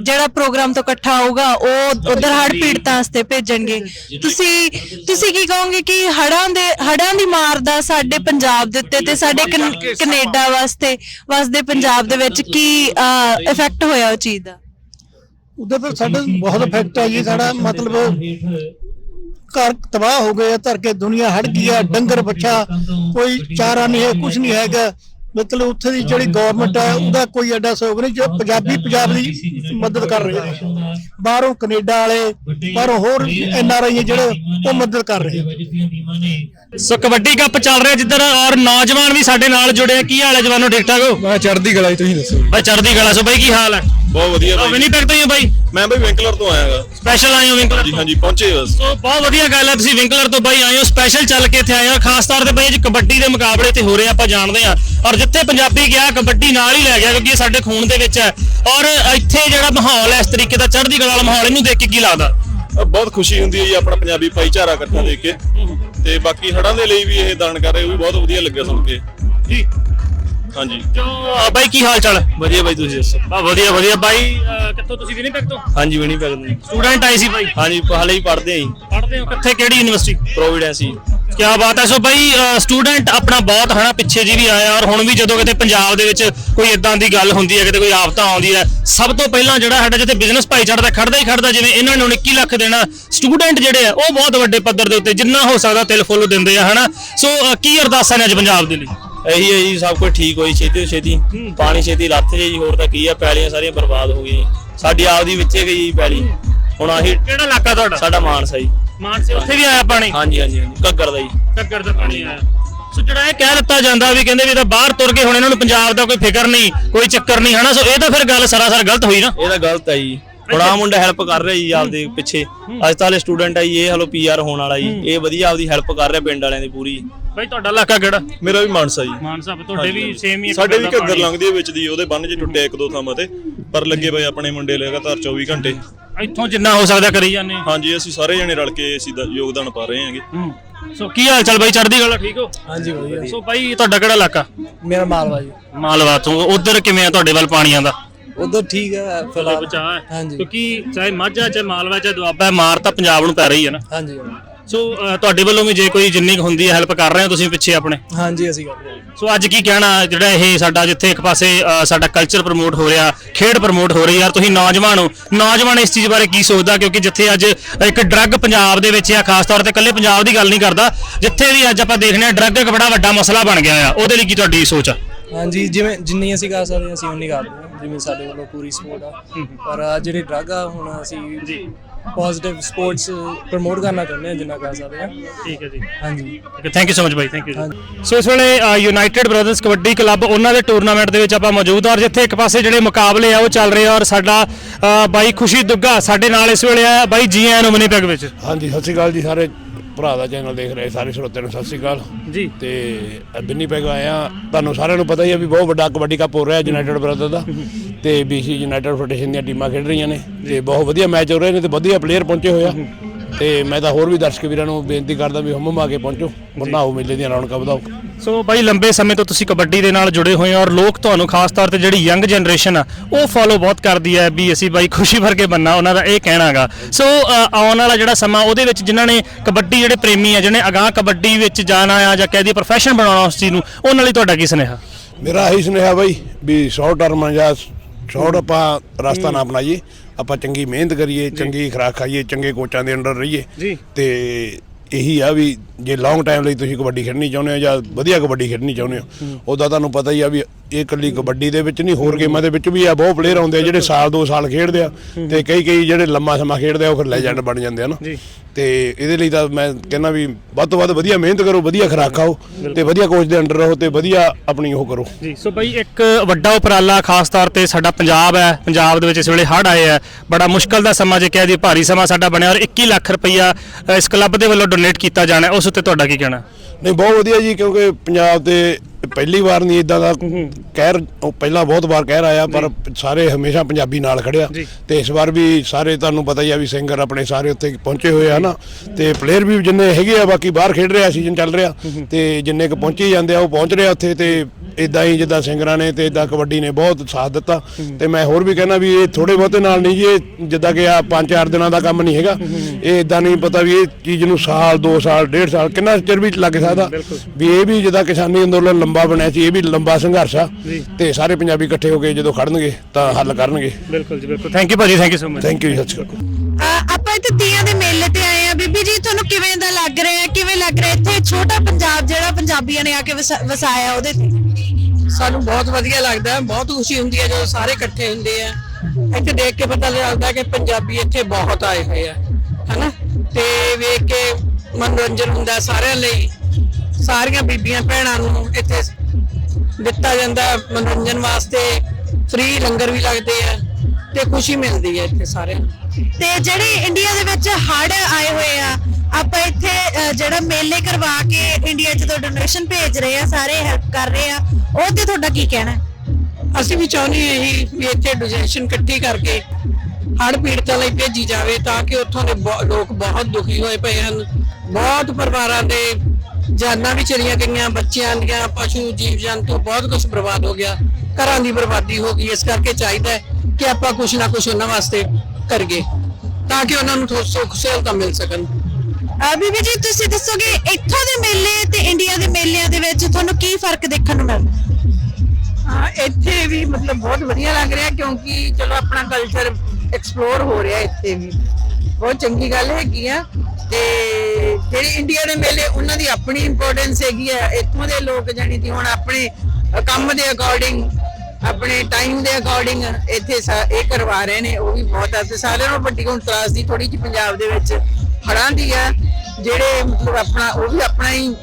ਜਿਹੜਾ ਪ੍ਰੋਗਰਾਮ ਤੋਂ ਇਕੱਠਾ ਹੋਊਗਾ ਉਹ ਉਧਰ ਹੜ੍ਹ ਪੀੜਤਾਂ ਵਾਸਤੇ ਭੇਜਣਗੇ। ਤੁਸੀਂ ਤੁਸੀਂ ਕੀ ਕਹੋਗੇ ਕਿ ਹੜ੍ਹਾਂ ਦੇ ਹੜ੍ਹਾਂ ਦੀ ਮਾਰ ਦਾ ਸਾਡੇ ਪੰਜਾਬ ਦੇ ਉੱਤੇ ਤੇ ਸਾਡੇ ਕਨ- ਕੈਨੇਡਾ ਵਾਸਤੇ ਵਸਦੇ ਪੰਜਾਬ ਦੇ ਵਿੱਚ ਕੀ ਇਫੈਕਟ ਹੋਇਆ ਉਹ ਚੀਜ਼ ਦਾ? ਉਧਰ ਤਾਂ ਸਾਡਾ ਬਹੁਤ ਇਫੈਕਟ ਹੈ ਜੀ ਸਾਡਾ ਮਤਲਬ ਘਰ ਤਬਾਹ ਹੋ ਗਏ ਆ, ਧਰ ਕੇ ਦੁਨੀਆ ਹਟ ਗਈ ਆ ਡੰਗਰ ਬੱਚਾ ਕੋਈ ਚਾਰਾ ਨਹੀਂ ਹੈ ਕੁਝ ਨਹੀਂ ਹੈਗਾ। ਮਤਲਬ ਉੱਥੇ ਦੀ ਜਿਹੜੀ ਗਵਰਨਮੈਂਟ ਹੈ ਉਹਦਾ ਕੋਈ ਐਡਾ ਸਹਿਯੋਗ ਨਹੀਂ ਜੋ ਪੰਜਾਬੀ ਪੰਜਾਬ ਦੀ ਮਦਦ ਕਰ ਰਹੇ ਨੇ ਬਾਹਰੋਂ ਕੈਨੇਡਾ ਵਾਲੇ ਪਰ ਹੋਰ ਐਨ ਆਰ ਆਈ ਜਿਹੜੇ ਉਹ ਮਦਦ ਕਰ ਰਹੇ ਆ ਸੋ ਕਬੱਡੀ ਕੱਪ ਚੱਲ ਰਿਹਾ ਜਿੱਧਰ ਔਰ ਨੌਜਵਾਨ ਵੀ ਸਾਡੇ ਨਾਲ ਜੁੜੇ ਆ। ਕੀ ਹਾਲ ਹੈ ਜਵਾਨੋ ਠੀਕ ਠਾਕ ਹੋ? ਮੈਂ ਚੜ੍ਹਦੀ ਕਲਾ ਜੀ ਤੁਸੀਂ ਦੱਸੋ। ਬਾਈ ਚੜ੍ਹਦੀ ਕਲਾ ਸੋ ਬਾਈ ਕੀ ਹਾਲ ਹੈ? ਬਹੁਤ ਵਧੀਆ ਬਾਈ ਵਿਨੀਪੈਗ ਤੋਂ ਹੀ ਹੋ ਬਾਈ। ਮੈਂ ਬਾਈ ਵਿੰਕਲਰ ਤੋਂ ਆਇਆਗਾ। ਸਪੈਸ਼ਲ ਆਏ ਹੋ ਵਿੰਕਲਰ ਜੀ ਹਾਂਜੀ ਪਹੁੰਚੇ ਬਸ ਸੋ ਬਹੁਤ ਵਧੀਆ ਗੱਲ ਹੈ ਤੁਸੀਂ ਵਿੰਕਲਰ ਤੋਂ ਬਾਈ ਆਏ ਹੋ ਸਪੈਸ਼ਲ ਚੱਲ ਕੇ ਇੱਥੇ ਆਏ ਹੋ। ਖਾਸ ਤੌਰ ਤੇ ਬਾਈ ਅੱਜ ਕਬੱਡੀ ਦੇ ਮੁਕਾਬਲੇ ਤੇ ਹੋ ਰਹੇ ਆਪਾਂ ਜਾਣਦੇ ਆ। ਔਰ ਜਿੱਥੇ ਪੰਜਾਬੀ ਗਿਆ ਕਬੱਡੀ ਨਾਲ ਹੀ ਲੈ ਗਿਆ ਕਿਉਂਕਿ ਇਹ ਸਾਡੇ ਖੂਨ ਦੇ ਵਿੱਚ ਹੈ। ਔਰ ਇੱਥੇ ਜਿਹੜਾ ਮਾਹੌਲ ਹੈ ਇਸ ਤਰੀਕੇ ਦਾ ਚੜ੍ਹਦੀ ਕਲਾ ਵਾਲਾ ਮਾਹੌਲ ਇਹਨੂੰ ਦੇਖ ਕੇ ਕੀ ਲੱਗਦਾ? ਅਹ ਬਹੁਤ ਖੁਸ਼ੀ ਹੁੰਦੀ ਹੈ ਜੀ ਆਪਣਾ ਪੰਜਾਬੀ ਭਾਈਚਾਰਾ ਇਕੱਠਾ ਦੇਖ ਕੇ। ਤੇ ਬਾਕੀ ਹੜਾਂ ਦੇ ਲਈ ਵੀ ਇਹ ਦਾਨ ਕਰ ਰਹੇ ਉਹ ਵੀ ਬਹੁਤ ਵਧੀਆ ਲੱਗਿਆ ਸੁਣ ਕੇ। ਜੀ ਹਾਂਜੀ। ਬਾਈ ਕੀ ਹਾਲ ਚਾਲ? ਵਧੀਆ ਬਾਈ ਤੁਸੀਂ ਦੱਸੋ? ਬਾ ਵਧੀਆ ਵਧੀਆ। ਬਾਈ ਕਿੱਥੋਂ ਤੁਸੀਂ ਵਿਨੀਪੈਗ ਤੋਂ? ਹਾਂਜੀ ਵਿਨੀਪੈਗ ਤੋਂ ਸਟੂਡੈਂਟ ਆਏ ਸੀ ਬਾਈ? ਹਾਂਜੀ ਹਾਲੇ ਹੀ ਪੜ੍ਹਦੇ ਆਂ ਜੀ। ਪੜ੍ਹਦੇ ਹੋ? ਕਿੱਥੇ ਕਿਹੜੀ ਯੂਨੀਵਰਸਿਟੀ? ਪ੍ਰੋਵੀਡੈਂਸ। ਜੀ ਕੀ ਬਾਤ ਹੈ। ਸੋ ਬਾਈ ਸਟੂਡੈਂਟ ਆਪਣਾ ਬਹੁਤ ਹਨਾ ਪਿੱਛੇ ਜੀ ਵੀ ਆਇਆ ਔਰ ਹੁਣ ਵੀ ਜਦੋਂ ਕਿਤੇ ਪੰਜਾਬ ਦੇ ਵਿੱਚ ਕੋਈ ਇਦਾਂ ਦੀ ਗੱਲ ਹੁੰਦੀ ਹੈ ਕਿਤੇ ਕੋਈ ਆਫਤ ਆਉਂਦੀ ਹੈ ਸਭ ਤੋਂ ਪਹਿਲਾਂ ਜਿਹੜਾ ਸਾਡਾ ਜਿੱਥੇ ਬਿਜ਼ਨਸ ਭਾਈਚਾਰਾ ਦਾ ਖੜਦਾ ਹੀ ਖੜਦਾ ਜਿਵੇਂ ਇਹਨਾਂ ਨੇ ਹੁਣ 21 ਲੱਖ ਦੇਣਾ ਸਟੂਡੈਂਟ ਜਿਹੜੇ ਆ ਉਹ ਬਹੁਤ ਵੱਡੇ ਪੱਧਰ ਦੇ ਉੱਤੇ ਜਿੰਨਾ ਹੋ ਸਕਦਾ ਤਿਲ ਫੁੱਲ ਦਿੰਦੇ ਆ ਹਨਾ? ਸੋ ਅ, ਕੀ ਅਰਦਾਸਾਂ ਨੇ ਅੱਜ ਪੰਜਾਬ ਦੇ ਲਈ? ਇਹੀ ਹੈ ਜੀ ਸਭ ਕੁਝ ਠੀਕ ਹੋਈ ਛੇਤੀ ਤੋਂ ਛੇਤੀ ਪਾਣੀ ਛੇਤੀ ਲੱਥ ਜੇ ਜੀ ਹੋਰ ਤਾਂ ਕੀ ਆ ਪੈਲੀਆਂ ਸਾਰੀਆਂ ਬਰਬਾਦ ਹੋ ਗਈਆਂ ਜੀ। ਸਾਡੀ ਆਪਦੀ ਵਿੱਚੇ ਗਈ ਜੀ ਪੈਲੀ। ਹੁਣ ਆਹੀ ਕਿਹੜਾ ਇਲਾਕਾ ਤੁਹਾਡਾ? ਸਾਡਾ ਮਾਨਸਾ ਜੀ। ਮਾਨਸੇ ਉੱਥੇ ਵੀ ਆਇਆ ਪਾਣੀ? ਹਾਂਜੀ ਹਾਂਜੀ ਹਾਂਜੀ ਘੱਗਰ ਦਾ ਜੀ। ਟੱਕਰ ਦਾ ਪਾਣੀ ਆਇਆ। ਸੋ ਜਿਹੜਾ ਇਹ ਕਹਿ ਦਿੱਤਾ ਜਾਂਦਾ ਵੀ ਕਹਿੰਦੇ ਵੀ ਤਾਂ ਬਾਹਰ ਤੁਰ ਕੇ ਹੁਣ ਇਹਨਾਂ ਨੂੰ ਪੰਜਾਬ ਦਾ ਕੋਈ ਫਿਕਰ ਨਹੀਂ ਕੋਈ ਚੱਕਰ ਨਹੀਂ ਹਨਾ? ਸੋ ਇਹ ਤਾਂ ਫਿਰ ਗੱਲ ਸਰਾਸਰ ਗਲਤ ਹੋਈ ਨਾ? ਇਹ ਤਾਂ ਗਲਤ ਹੈ ਜੀ। ਹੁਣ ਆਹ ਮੁੰਡਾ ਹੈਲਪ ਕਰ ਰਿਹਾ ਜੀ ਆਪਦੇ ਪਿੱਛੇ। ਅੱਜ ਤਾਂ ਹਲੇ ਸਟੂਡੈਂਟ ਹੈ ਜੀ ਇਹ ਹਲੋ ਪੀਆਰ ਹੋਣ ਵਾਲਾ ਜੀ। ਇਹ ਵਧੀਆ ਆਪਦੀ ਹੈਲਪ ਕਰ ਰਿਹਾ ਪਿੰਡ ਵਾਲਿਆਂ ਦੀ ਪੂਰੀ। ਬਾਈ ਤੁਹਾਡਾ ਇਲਾਕਾ ਕਿਹੜਾ? ਮੇਰਾ ਵੀ ਮਾਨਸਾ ਜੀ। ਮਾਨਸਾ ਤੁਹਾਡੇ ਵੀ ਸੇਮ ਹੀ ਸਾਡੇ ਵੀ ਘੱਗਰ। ਲੰਘਦੀ ਹੈ ਵਿੱਚ ਦੀ ਉਹਦੇ ਬੰਨ 'ਚ ਟੁੱਟਿਆ ਇੱਕ ਦੋ ਥਾਵਾਂ ਤੇ। ਪਰ ਲੱਗੇ ਪਏ ਆਪਣੇ ਮੁੰਡੇ ਲਗਾਤਾਰ 24 ਘੰਟੇ। ਇੱਥੋਂ ਜਿੰਨਾ ਹੋ ਸਕਦਾ ਕਰੀ ਜਾਂਦੇ। ਹਾਂ। ਹਾਂਜੀ ਅਸੀਂ ਸਾਰੇ ਜਣੇ ਰਲ ਕੇ ਅਸੀਂ ਦਾ ਯੋਗਦਾਨ ਪਾ ਰਹੇ ਹਾਂਗੇ। ਸੋ ਕੀ ਹਾਲ ਚਾਲ ਬਾਈ? ਚੜ੍ਹਦੀ ਗੱਲ ਠੀਕ ਹੋ? ਹਾਂਜੀ ਵਧੀਆ ਸੋ ਬਾਈ ਤੁਹਾਡਾ ਕਿਹੜਾ ਇਲਾਕਾ? ਮੇਰਾ ਮਾਲਵਾ ਜੀ। ਮਾਲਵਾ ਤੋਂ। ਉਧਰ ਕਿਵੇਂ ਆ ਤੁਹਾਡੇ ਵੱਲ ਪਾਣੀ ਆਂਦਾ ਉਧਰ ਠੀਕ ਹੈ ਫਿਲਹਾਲ ਬਚਾ ਹੈ। ਹਾਂਜੀ। ਕਿਉਂਕਿ ਚਾਹੇ ਮਾਝਾ ਚਾਹੇ ਮਾਲਵਾ ਚਾਹੇ ਦੁਆਬਾ ਮਾਰ ਤਾਂ ਪੰਜਾਬ ਨੂੰ ਪੈ ਰਹੀ ਹੈ ਨਾ। ਹਾਂਜੀ। ਸੋ ਅ, ਤੁਹਾਡੇ ਵੱਲੋਂ ਵੀ ਜੇ ਕੋਈ ਜਿੰਨੀ ਕੁ ਹੁੰਦੀ ਹੈ ਹੈਲਪ ਕਰ ਰਹੇ ਹੋ ਤੁਸੀਂ ਪਿੱਛੇ ਆਪਣੇ? ਹਾਂਜੀ ਅਸੀਂ ਕਰਦੇ ਹਾਂ। ਸੋ ਅੱਜ ਕੀ ਕਹਿਣਾ ਜਿਹੜਾ ਇਹ ਸਾਡਾ ਜਿੱਥੇ ਇੱਕ ਪਾਸੇ ਅ, ਸਾਡਾ ਕਲਚਰ ਪ੍ਰਮੋਟ ਹੋ ਰਿਹਾ ਖੇਡ ਪ੍ਰਮੋਟ ਹੋ ਰਹੀ ਯਾਰ ਤੁਸੀਂ ਨੌਜਵਾਨ ਹੋ। ਨੌਜਵਾਨ ਇਸ ਚੀਜ਼ ਬਾਰੇ ਕੀ ਸੋਚਦਾ? ਕਿਉਂਕਿ ਜਿੱਥੇ ਅੱਜ ਇੱਕ ਡਰੱਗ ਪੰਜਾਬ ਦੇ ਵਿੱਚ ਆ ਖਾਸ ਤੌਰ ਤੇ ਇਕੱਲੇ ਪੰਜਾਬ ਦੀ ਗੱਲ ਨਹੀਂ ਕਰਦਾ ਜਿੱਥੇ ਵੀ ਅੱਜ ਆਪਾਂ ਦੇਖਦੇ ਹਾਂ ਡਰੱਗ ਇੱਕ ਬੜਾ ਵੱਡਾ ਮਸਲਾ ਬਣ ਗਿਆ ਆ। ਉਹਦੇ ਲਈ ਕੀ ਤੁਹਾਡੀ ਸੋਚ ਆ? ਹਾਂਜੀ ਜਿਵੇਂ ਜਿੰਨੀ ਅਸੀਂ ਕਰ ਸਕਦੇ ਹਾਂ ਅਸੀਂ ਉਨੀ ਕਰਦੇ ਹਾਂ ਜਿਵੇਂ ਸਾਡੇ ਵੱਲੋਂ ਪੂਰੀ ਸਪੋਰਟ ਆ। ਪਰ ਆਹ ਜਿਹੜੇ ਡਰੱਗ ਆ ਹੁਣ ਅਸੀਂ ਜੀ। ਪੋਜ਼ਿਟਿਵ ਸਪੋਰਟਸ ਪ੍ਰਮੋਟ ਕਰਨਾ ਚਾਹੁੰਦੇ ਹਾਂ ਜਿੰਨਾ ਕਰ ਸਕਦੇ ਹਾਂ। ਠੀਕ ਹੈ ਜੀ। ਹਾਂਜੀ। Thank you so much by thank you so ਇਸ ਵੇਲੇ ਯੂਨਾਈਟਿਡ ਬ੍ਰਦਰਸ ਕਬੱਡੀ ਕਲੱਬ ਉਹਨਾਂ ਦੇ ਟੂਰਨਾਮੈਂਟ ਦੇ ਵਿੱਚ ਆਪਾਂ ਮੌਜੂਦ ਹਾਂ ਔਰ ਜਿੱਥੇ ਇੱਕ ਪਾਸੇ ਜਿਹੜੇ ਮੁਕਾਬਲੇ ਆ ਉਹ ਚੱਲ ਰਹੇ ਆ ਔਰ ਸਾਡਾ ਅ, ਬਾਈ ਖੁਸ਼ੀ ਦੁੱਗਾ ਸਾਡੇ ਨਾਲ ਇਸ ਵੇਲੇ ਆ ਬਾਈ ਜੀ ਆਇਆਂ ਨੂੰ ਮਨੀਪੈਗ ਵਿੱਚ। ਹਾਂਜੀ ਸਤਿ ਸ਼੍ਰੀ ਅਕਾਲ ਜੀ ਸਾਰੇ। ਭਰਾ ਦਾ ਚੈਨਲ ਦੇਖ ਰਹੇ ਸਾਰੇ ਸਰੋਤਿਆਂ ਨੂੰ ਸਤਿ ਸ਼੍ਰੀ ਅਕਾਲ। ਜੀ। ਤੇ ਬਿੰਨੀ ਪੈਗ ਆਇਆ ਤੁਹਾਨੂੰ ਸਾਰਿਆਂ ਨੂੰ ਪਤਾ ਹੀ ਹੈ ਵੀ ਬਹੁਤ ਵੱਡਾ ਕਬੱਡੀ ਕੱਪ ਹੋ ਰਿਹਾ ਯੂਨਾਈਟਿਡ ਬ੍ਰਦਰ ਦਾ। ਤੇ BC ਯੂਨਾਈਟਿਡ ਫੈਡਰੇਸ਼ਨ ਦੀਆਂ ਟੀਮਾਂ ਖੇਡ ਰਹੀਆਂ ਨੇ। ਤੇ ਬਹੁਤ ਵਧੀਆ ਮੈਚ ਹੋ ਰਹੇ ਨੇ ਤੇ ਵਧੀਆ ਪਲੇਅਰ ਪਹੁੰਚੇ ਹੋਏ ਆ। ਤੇ ਮੈਂ ਤਾਂ ਹੋਰ ਵੀ ਦਰਸ਼ਕ ਵੀਰਾਂ ਨੂੰ ਬੇਨਤੀ ਕਰਦਾ ਵੀ ਹਮਮ ਆ ਕੇ ਪਹੁੰਚੋ ਬਣਾਓ ਮੇਲੇ ਦੀਆਂ ਰੌਣਕਾਂ ਵਧਾਓ। ਸੋ ਬਾਈ ਲੰਬੇ ਸਮੇਂ ਤੋਂ ਤੁਸੀਂ ਕਬੱਡੀ ਦੇ ਨਾਲ ਜੁੜੇ ਹੋਏ ਹੋ ਔਰ ਲੋਕ ਤੁਹਾਨੂੰ ਖਾਸ ਤੌਰ ਤੇ ਜਿਹੜੀ ਯੰਗ ਜਨਰੇਸ਼ਨ ਆ ਉਹ ਫੋਲੋ ਬਹੁਤ ਕਰਦੀ ਹੈ ਵੀ ਅਸੀਂ ਬਾਈ ਖੁਸ਼ੀ ਭਰ ਕੇ ਬੰਨਾ ਉਹਨਾਂ ਦਾ ਇਹ ਕਹਿਣਾਗਾ ਸੋ ਅ, ਆਉਣ ਵਾਲਾ ਜਿਹੜਾ ਸਮਾਂ ਉਹਦੇ ਵਿੱਚ ਜਿਨ੍ਹਾਂ ਨੇ ਕਬੱਡੀ ਜਿਹੜੇ ਪ੍ਰੇਮੀ ਆ ਜਿਹਨੇ ਅਗਾਹ ਕਬੱਡੀ ਵਿੱਚ ਜਾਣਾ ਆ ਜਾਂ ਕਹਿ ਦਈਏ ਪ੍ਰੋਫੈਸ਼ਨ ਬਣਾਉਣਾ ਉਸ ਚੀਜ਼ ਨੂੰ ਉਹਨਾਂ ਲਈ ਤੁਹਾਡਾ ਕੀ ਸੁਨੇਹਾ? ਮੇਰਾ ਇਹੀ ਸੁਨੇਹਾ ਬਾਈ ਵੀ ਸ਼ਾਰਟ ਟਰਮ ਜਾਂ ਸ਼ਾਰਟ ਆਪਾਂ ਰਸਤਾ ਨਾ ਅਪਣਾਈਏ ਆਪਾਂ ਚੰਗੀ ਮਿਹਨਤ ਕਰੀਏ ਚੰਗੀ ਖੁਰਾਕ ਖਾਈਏ ਚੰਗੇ ਕੋਚਾਂ ਦੇ ਅੰਡਰ ਰਹੀਏ। ਤੇ ਇਹੀ ਆ ਵੀ ਜੇ ਲੌਂਗ ਟਾਈਮ ਲਈ ਤੁਸੀਂ ਕਬੱਡੀ ਖੇਡਣੀ ਚਾਹੁੰਦੇ ਹੋ ਜਾਂ ਵਧੀਆ ਕਬੱਡੀ ਖੇਡਣੀ ਚਾਹੁੰਦੇ ਹੋ। ਉਹਦਾ ਤੁਹਾਨੂੰ ਪਤਾ ਹੀ ਆ ਵੀ ਇਹ ਇਕੱਲੀ ਕਬੱਡੀ ਦੇ ਵਿੱਚ ਨਹੀਂ ਹੋਰ ਗੇਮਾਂ ਦੇ ਵਿੱਚ ਵੀ ਆ ਬਹੁਤ ਪਲੇਅਰ ਆਉਂਦੇ ਆ ਜਿਹੜੇ ਸਾਲ ਦੋ ਸਾਲ ਖੇਡਦੇ ਆ ਤੇ ਕਈ ਕਈ ਜਿਹੜੇ ਲੰਮਾ ਸਮਾਂ ਖੇਡਦੇ ਆ ਉਹ ਫਿਰ ਲੈਜੈਂਡ ਬਣ ਜਾਂਦੇ ਆ ਨਾ। ਤੇ ਇਹਦੇ ਲਈ ਤਾਂ ਮੈਂ ਕਹਿੰਦਾ ਵੀ ਵੱਧ ਤੋਂ ਵੱਧ ਵਧੀਆ ਮਿਹਨਤ ਕਰੋ ਵਧੀਆ ਖੁਰਾਕ ਖਾਓ ਤੇ ਵਧੀਆ ਕੋਚ ਦੇ ਅੰਡਰ ਰਹੋ ਤੇ ਵਧੀਆ ਆਪਣੀ ਉਹ ਕਰੋ। ਜੀ ਸੋ ਬਈ ਇੱਕ ਵੱਡਾ ਉਪਰਾਲਾ ਖਾਸ ਤੌਰ ਤੇ ਸਾਡਾ ਪੰਜਾਬ ਹੈ ਪੰਜਾਬ ਦੇ ਵਿੱਚ ਇਸ ਵੇਲੇ ਹੜ੍ਹ ਆਏ ਆ। ਬੜਾ ਮੁਸ਼ਕਲ ਦਾ ਸਮਾਂ ਜੇ ਕਹਿ ਦਈਏ ਭਾਰੀ ਸਮਾਂ ਸਾਡਾ ਬਣਿਆ ਔਰ 21 ਲੱਖ ਰੁਪਈਆ ਇਸ ਕਲੱਬ ਦੇ ਵੱਲੋਂ ਡੋਨੇਟ ਕੀਤਾ ਜਾਣਾ। ਉਸ ਉੱਤੇ ਤੁਹਾਡਾ ਕੀ ਕਹਿਣਾ? ਨਹੀਂ ਬਹੁਤ ਵਧੀਆ ਜੀ ਕਿਉਂਕਿ ਪੰਜਾਬ ਦੇ ਪਹਿਲੀ ਵਾਰ ਨਹੀਂ ਇਦਾਂ ਦਾ ਕਹਿਰ ਉਹ ਪਹਿਲਾਂ ਬਹੁਤ ਵਾਰ ਕਹਿਰ ਆਇਆ ਪਰ ਸਾਰੇ ਹਮੇਸ਼ਾ ਪੰਜਾਬੀ ਨਾਲ ਖੜਿਆ ਤੇ ਇਸ ਵਾਰ ਵੀ ਸਾਰੇ ਤੁਹਾਨੂੰ ਪਤਾ ਹੀ ਆ ਵੀ ਸਿੰਗਰ ਆਪਣੇ ਸਾਰੇ ਉੱਥੇ ਪਹੁੰਚੇ ਹੋਏ ਆ ਨਾ। ਤੇ ਪਲੇਅਰ ਵੀ ਜਿੰਨੇ ਹੈਗੇ ਆ ਬਾਕੀ ਬਾਹਰ ਖੇਡ ਰਿਹਾ ਸੀਜ਼ਨ ਚੱਲ ਰਿਹਾ। ਤੇ ਜਿੰਨੇ ਕੁ ਪਹੁੰਚੇ ਜਾਂਦੇ ਆ ਉਹ ਪਹੁੰਚ ਰਹੇ ਉੱਥੇ ਤੇ ਇਦਾਂ ਹੀ ਜਿੱਦਾਂ ਸਿੰਗਰਾਂ ਨੇ ਤੇ ਇਦਾਂ ਕਬੱਡੀ ਨੇ ਬਹੁਤ ਸਾਥ ਦਿੱਤਾ। ਤੇ ਮੈਂ ਹੋਰ ਵੀ ਕਹਿੰਦਾ ਵੀ ਇਹ ਥੋੜੇ ਬਹੁਤੇ ਨਾਲ ਨਹੀਂ ਜੀ ਇਹ ਜਿੱਦਾਂ ਕਿ ਆ ਪੰਜ ਚਾਰ ਦਿਨਾਂ ਦਾ ਕੰਮ ਨਹੀਂ ਹੈਗਾ। ਇਹ ਇਦਾਂ ਨਹੀਂ ਪਤਾ ਵੀ ਇਹ ਚੀਜ਼ ਨੂੰ ਸਾਲ 2 ਸਾਲ ਡੇਢ ਸਾਲ ਕਿੰਨਾ ਚਿਰ ਵੀ ਲੱਗ ਸਕਦਾ। ਵੀ ਇਹ ਵੀ ਜਿੱਦਾਂ ਕਿਸਾਨੀ ਅੰਦੋਲਨ ਲੰਬਾ ਬਣਿਆ ਸੀ ਇਹ ਵੀ ਲੰਬਾ ਸੰਘਰਸ਼ ਆ। ਤੇ ਸਾਰੇ ਪੰਜਾਬੀ ਇਕੱਠੇ ਹੋ ਕੇ ਜਦੋਂ ਖੜਨਗੇ ਤਾਂ ਹੱਲ ਕਰਨਗੇ। ਬਿਲਕੁਲ ਜੀ ਬਿਲਕੁਲ। ਥੈਂਕ ਯੂ ਭਾਜੀ thank you so much thank you ਸਤਿ ਸ਼੍ਰੀ ਅਕਾਲ। ਅ, ਆਪਾਂ ਇੱਥੇ ਤੀਆਂ ਦੇ ਮੇਲੇ ਤੇ ਆਏ ਆ। ਬੀਬੀ ਜੀ ਤੁਹਾਨੂੰ ਕਿਵੇਂ ਦਾ ਲੱਗ ਰਿਹਾ ਕਿਵੇਂ ਲੱਗ ਰਿਹਾ ਇੱਥੇ ਛੋਟਾ ਪੰਜਾਬ ਜਿਹੜਾ ਪੰਜਾਬੀਆਂ ਨੇ ਆ ਕੇ ਵਸਾ- ਵਸਾਇਆ ਉਹਦੇ ਤੇ। ਸਾਨੂੰ ਬਹੁਤ ਵਧੀਆ ਲੱਗਦਾ ਬਹੁਤ ਖੁਸ਼ੀ ਹੁੰਦੀ ਹੈ ਜਦੋਂ ਸਾਰੇ ਇਕੱਠੇ ਹੁੰਦੇ ਆ। ਇੱਥੇ ਦੇਖ ਕੇ ਪਤਾ ਲੱਗਦਾ ਕਿ ਪੰਜਾਬੀ ਇੱਥੇ ਬਹੁਤ ਆਏ ਹੋਏ ਆ। ਹਨਾ? ਤੇ ਵੇਖ ਕੇ ਮਨੋਰੰਜਨ ਹੁੰਦਾ ਸਾਰਿਆਂ ਲਈ। ਸਾਰੀਆਂ ਬੀਬੀਆਂ ਭੈਣਾਂ ਨੂੰ ਇੱਥੇ ਦਿੱਤਾ ਜਾਂਦਾ ਮਨੋਰੰਜਨ ਵਾਸਤੇ। ਫ੍ਰੀ ਲੰਗਰ ਵੀ ਲੱਗਦੇ ਆ ਤੇ ਖੁਸ਼ੀ ਮਿਲਦੀ ਹੈ ਇੱਥੇ ਸਾਰਿਆਂ ਨੂੰ। ਤੇ ਜਿਹੜੇ ਇੰਡੀਆ ਦੇ ਵਿੱਚ ਹੜ ਆਏ ਹੋਏ ਆ ਆਪਾਂ ਇੱਥੇ ਜਿਹੜਾ ਮੇਲੇ ਕਰਵਾ ਕੇ ਇੰਡੀਆ ਜਦੋਂ ਡੋਨੇਸ਼ਨ ਭੇਜ ਰਹੇ ਆ ਸਾਰੇ ਹੈਲਪ ਕਰ ਰਹੇ ਆ ਉਹ ਤੇ ਤੁਹਾਡਾ ਕੀ ਕਹਿਣਾ? ਅਸੀਂ ਵੀ ਚਾਹੁੰਦੇ ਹਾਂ ਇਹੀ ਵੀ ਇੱਥੇ ਡੋਨੇਸ਼ਨ ਇਕੱਠੀ ਕਰਕੇ ਹੜ੍ਹ ਪੀੜਤਾਂ ਲਈ ਭੇਜੀ ਜਾਵੇ ਤਾਂ ਕਿ ਉੱਥੋਂ ਦੇ ਲੋਕ ਬਹੁਤ ਦੁਖੀ ਹੋਏ ਪਏ ਹਨ। ਬਹੁਤ ਪਰਿਵਾਰਾਂ ਦੇ ਜਾਨਾਂ ਵੀ ਚਲੀਆਂ ਗਈਆਂ ਬੱਚਿਆਂ ਦੀਆਂ ਪਸ਼ੂ ਜੀਵ ਜੰਤੂ ਬਹੁਤ ਕੁਝ ਬਰਬਾਦ ਹੋ ਗਿਆ। ਘਰਾਂ ਦੀ ਬਰਬਾਦੀ ਹੋ ਗਈ ਇਸ ਕਰਕੇ ਚਾਹੀਦਾ ਹੈ ਕਿ ਆਪਾਂ ਕੁਝ ਨਾ ਕੁਝ ਉਹਨਾਂ ਵਾਸਤੇ ਕਰੀਏ ਤਾਂ ਕਿ ਉਹਨਾਂ ਨੂੰ ਥੋੜਾ ਸੁੱਖ ਸਹੂਲਤਾਂ ਮਿਲ ਸਕਣ। ਬੀਬੀ ਜੀ ਤੁਸੀਂ ਦੱਸੋਗੇ ਇੱਥੋਂ ਦੇ ਮੇਲੇ ਤੇ ਇੰਡੀਆ ਦੇ ਮੇਲਿਆਂ ਦੇ ਵਿੱਚ ਤੁਹਾਨੂੰ ਕੀ ਫ਼ਰਕ ਦੇਖਣ ਨੂੰ ਮਿਲਦਾ? ਹਾਂ ਇੱਥੇ ਵੀ ਮਤਲਬ ਬਹੁਤ ਵਧੀਆ ਲੱਗ ਰਿਹਾ ਕਿਉਂਕਿ ਚਲੋ ਆਪਣਾ ਕਲਚਰ ਐਕਸਪਲੋਰ ਹੋ ਰਿਹਾ ਇੱਥੇ ਵੀ। ਬਹੁਤ ਚੰਗੀ ਗੱਲ ਹੈਗੀ ਆ। ਤੇ ਜਿਹੜੇ ਇੰਡੀਆ ਦੇ ਮੇਲੇ, ਉਹਨਾਂ ਦੀ ਆਪਣੀ ਇੰਪੋਰਟੈਂਸ ਹੈਗੀ ਆ। ਇੱਥੋਂ ਦੇ ਲੋਕ ਜਾਣੀ ਕਿ ਹੁਣ ਆਪਣੇ ਕੰਮ ਦੇ ਅਕੋਰਡਿੰਗ ਆਪਣੇ ਟਾਈਮ ਦੇ ਅਕੋਰਡਿੰਗ ਇੱਥੇ ਇਹ ਕਰਵਾ ਰਹੇ ਨੇ। ਉਹ ਵੀ ਬਹੁਤ ਆ। ਤੇ ਸਾਰਿਆਂ ਨੂੰ ਵੱਡੀ ਹੁਣ ਤਰਾਸਦੀ ਥੋੜੀ ਜਿਹੀ ਪੰਜਾਬ ਦੇ ਵਿੱਚ ਹੜ੍ਹਾਂ ਦੀ ਆ। ਜਿਹੜੇ ਮਤਲਬ ਆਪਣਾ, ਉਹ ਵੀ ਆਪਣਾ ਹੀ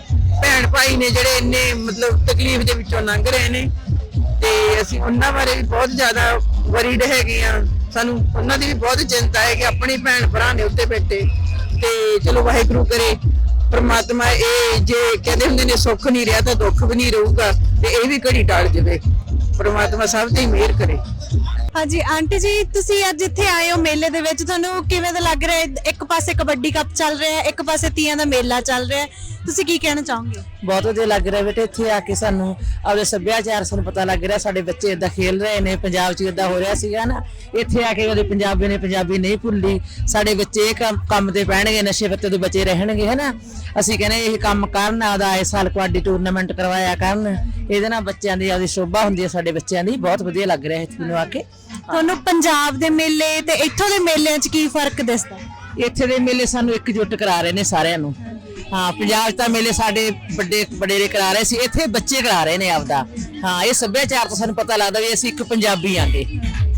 ਭੈਣ ਭਾਈ ਨੇ ਜਿਹੜੇ ਇੰਨੇ ਮਤਲਬ ਤਕਲੀਫ ਦੇ ਵਿੱਚੋਂ ਲੰਘ ਰਹੇ ਨੇ। ਤੇ ਅਸੀਂ ਉਹਨਾਂ ਬਾਰੇ ਵੀ ਬਹੁਤ ਜ਼ਿਆਦਾ ਵਰੀਡ ਹੈਗੇ ਆ। ਸਾਨੂੰ ਉਹਨਾਂ ਦੀ ਵੀ ਬਹੁਤ ਚਿੰਤਾ ਹੈ ਕਿ ਆਪਣੀ ਭੈਣ ਭਰਾ ਨੇ ਉੱਤੇ ਬੈਠੇ। ਤੇ ਚਲੋ ਵਾਹਿਗੁਰੂ ਕਰੇ, ਪ੍ਰਮਾਤਮਾ ਇਹ ਜੇ ਕਹਿੰਦੇ ਹੁੰਦੇ ਨੇ, ਸੁੱਖ ਨਹੀਂ ਰਿਹਾ ਤਾਂ ਦੁੱਖ ਵੀ ਨਹੀਂ ਰਹੂਗਾ, ਤੇ ਇਹ ਵੀ ਘੜੀ ਟਾਲ ਜਾਵੇ ਪ੍ਰਮਾਤਮਾ ਸਭ ਤੇ ਹੀ ਮਿਹਰ ਕਰੇ। ਹਾਂਜੀ, ਆਂਟੀ ਜੀ, ਤੁਸੀਂ ਅੱਜ ਇੱਥੇ ਆਏ ਹੋ ਮੇਲੇ ਦੇ ਵਿੱਚ। ਤੁਹਾਨੂੰ ਕਿਵੇਂ ਦਾ ਲੱਗ ਰਿਹਾ? ਹੈ ਇੱਕ ਪਾਸੇ ਕਬੱਡੀ ਕੱਪ ਚੱਲ ਰਿਹਾ ਹੈ ਇੱਕ ਪਾਸੇ ਤੀਆਂ ਦਾ ਮੇਲਾ ਚੱਲ ਰਿਹਾ। ਹੈ ਤੁਸੀਂ ਕੀ ਕਹਿਣਾ ਚਾਹੋਗੇ? ਬਹੁਤ ਵਧੀਆ ਲੱਗ ਰਿਹਾ ਬੇਟੇ ਇੱਥੇ ਆ ਕੇ ਸਾਨੂੰ ਆਪਦੇ ਸੱਭਿਆਚਾਰ ਸਾਨੂੰ ਪਤਾ ਲੱਗ ਰਿਹਾ ਸਾਡੇ ਬੱਚੇ ਇਦਾਂ ਖੇਲ ਰਹੇ ਨੇ ਪੰਜਾਬ 'ਚ ਇਦਾਂ ਹੋ ਰਿਹਾ ਸੀਗਾ ਨਾ ਇੱਥੇ ਆ ਕੇ ਉਹਦੇ ਪੰਜਾਬੀ ਨੇ ਪੰਜਾਬੀ ਨਹੀਂ ਭੁੱਲੀ ਸਾਡੇ ਬੱਚੇ ਇਹ ਕੰਮ- ਕੰਮ ਤੇ ਪੈਣਗੇ ਨਸ਼ੇ ਪੱਤੇ ਤੋਂ ਬਚੇ ਰਹਿਣਗੇ ਹੈਨਾ। ਅਸੀਂ ਕਹਿੰਦੇ ਇਹ ਕੰਮ ਕਰਨ ਆਦਾ ਆਏ ਸਾਲ ਕਬੱਡੀ ਟੂਰਨਾਮੈਂਟ ਕਰਵਾਇਆ ਕਰਨ ਇਹਦੇ ਨਾਲ ਬੱਚਿਆਂ ਦੀ ਆਪਦੀ ਸ਼ੋਭਾ ਹੁੰਦੀ ਹੈ ਸਾਡੇ ਬੱਚਿਆਂ ਦੀ ਬਹੁਤ ਵਧੀਆ ਲੱਗ ਰਿਹਾ ਇੱਥੇ ਨੂੰ ਆ ਕੇ। ਤੁਹਾਨੂੰ ਪੰਜਾਬ ਦੇ ਮੇਲੇ ਤੇ ਇੱਥੋਂ ਦੇ ਮੇਲਿਆਂ 'ਚ ਕੀ ਫ਼ਰਕ ਦਿਸਦਾ? ਇੱਥੇ ਦੇ ਮੇਲੇ ਸਾਨੂੰ ਇਕਜੁੱਟ ਕਰਾ ਰਹੇ ਨੇ ਸਾਰਿਆਂ ਨੂੰ। ਹਾਂ ਪੰਜਾਬ 'ਚ ਤਾਂ ਮੇਲੇ ਸਾਡੇ ਵੱਡੇ ਵਡੇਰੇ ਕਰਾ ਰਹੇ ਸੀ ਇੱਥੇ ਬੱਚੇ ਕਰਾ ਰਹੇ ਨੇ ਆਪਦਾ। ਹਾਂ ਇਹ ਸੱਭਿਆਚਾਰ ਤੋਂ ਸਾਨੂੰ ਪਤਾ ਲੱਗਦਾ ਵੀ ਅਸੀਂ ਇੱਕ ਪੰਜਾਬੀ ਆਂਗੇ।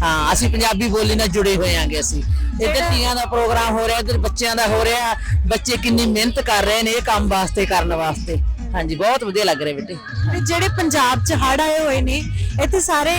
ਹਾਂ ਅਸੀਂ ਪੰਜਾਬੀ ਬੋਲੀ ਨਾਲ ਜੁੜੇ ਹੋਏ ਆਂਗੇ ਅਸੀਂ। ਇੱਧਰ ਤੀਆਂ ਦਾ ਪ੍ਰੋਗਰਾਮ ਹੋ ਰਿਹਾ ਇੱਧਰ ਬੱਚਿਆਂ ਦਾ ਹੋ ਰਿਹਾ। ਬੱਚੇ ਕਿੰਨੀ ਮਿਹਨਤ ਕਰ ਰਹੇ ਨੇ ਇਹ ਕੰਮ ਵਾਸਤੇ ਕਰਨ ਵਾਸਤੇ। ਹਾਂਜੀ ਬਹੁਤ ਵਧੀਆ ਲੱਗ ਰਿਹਾ ਬੇਟੇ। ਤੇ ਜਿਹੜੇ ਪੰਜਾਬ 'ਚ ਹੜ ਆਏ ਹੋਏ ਨੇ ਇੱਥੇ ਸਾਰੇ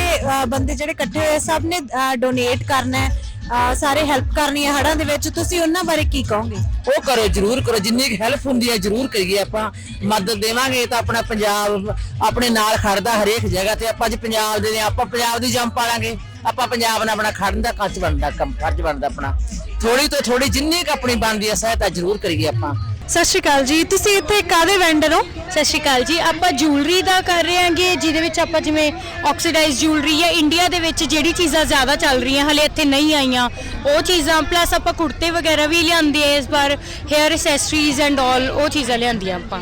ਬੰਦੇ ਜਿਹੜੇ ਇਕੱਠੇ ਹੋਏ ਸਭ ਨੇ ਡੋਨੇਟ ਕਰਨਾ ਹੈ। ਅਹ, ਸਾਰੇ ਹੈਲਪ ਕਰਨੀ ਹੈ ਹੜਾਂ ਦੇ ਵਿੱਚ ਤੁਸੀਂ ਉਹਨਾਂ ਬਾਰੇ ਕੀ ਕਹੋਗੇ? ਉਹ ਕਰੋ ਜਰੂਰ ਕਰੋ ਜਿੰਨੀ ਹੈਲਪ ਹੁੰਦੀ ਹੈ ਜਰੂਰ ਕਰੀਏ ਆਪਾਂ। ਮਦਦ ਦੇਵਾਂਗੇ ਤਾਂ ਆਪਣਾ ਪੰਜਾਬ ਆਪਣੇ ਨਾਲ ਖੜਦਾ ਹਰੇਕ ਜਗ੍ਹਾ ਤੇ। ਆਪਾਂ ਅੱਜ ਪੰਜਾਬ ਦੇ ਨੇ ਆਪਾਂ ਪੰਜਾਬ ਦੀ ਜੰਮ ਪਾਲਾਂਗੇ। ਆਪਾਂ ਪੰਜਾਬ ਨਾਲ ਆਪਣਾ ਖੜਨ ਦਾ ਕੱਚ ਬਣਦਾ ਕੰਮ ਫਰਜ਼ ਬਣਦਾ ਆਪਣਾ। ਥੋੜੀ ਤੋਂ ਥੋੜੀ ਜਿੰਨੀ ਕੁ ਆਪਣੀ ਬਣਦੀ ਹੈ ਸਹਾਇਤਾ ਜਰੂਰ ਕਰੀਏ ਆਪਾਂ। ਸਤਿ ਸ਼੍ਰੀ ਅਕਾਲ ਜੀ। ਤੁਸੀਂ ਇੱਥੇ ਕਾਦੇ ਵੈਂਡਰ ਹੋ? ਸਤਿ ਸ਼੍ਰੀ ਅਕਾਲ ਜੀ। ਆਪਾਂ ਜੂਲਰੀ ਦਾ ਕਰ ਰਹੇ ਹਾਂਗੇ ਜਿਹਦੇ ਵਿੱਚ ਆਪਾਂ ਜਿਵੇਂ ਆਕਸੀਡਾਈਜ਼ ਜੂਲਰੀ ਹੈ ਇੰਡੀਆ ਦੇ ਵਿੱਚ ਜਿਹੜੀ ਚੀਜ਼ਾਂ ਜ਼ਿਆਦਾ ਚੱਲ ਰਹੀਆਂ ਹਲੇ ਇੱਥੇ ਨਹੀਂ ਆਈਆਂ। ਉਹ ਚੀਜ਼ਾਂ ਪਲੱਸ ਆਪਾਂ ਕੁੜਤੇ ਵਗੈਰਾ ਵੀ ਲਿਆਂਦੇ ਆ ਇਸ ਵਾਰ ਹੇਅਰ ਐਸੈਸਰੀਜ਼ ਐਂਡ ਆਲ ਉਹ ਚੀਜ਼ਾਂ ਲਿਆਂਦੀਆਂ ਆਪਾਂ।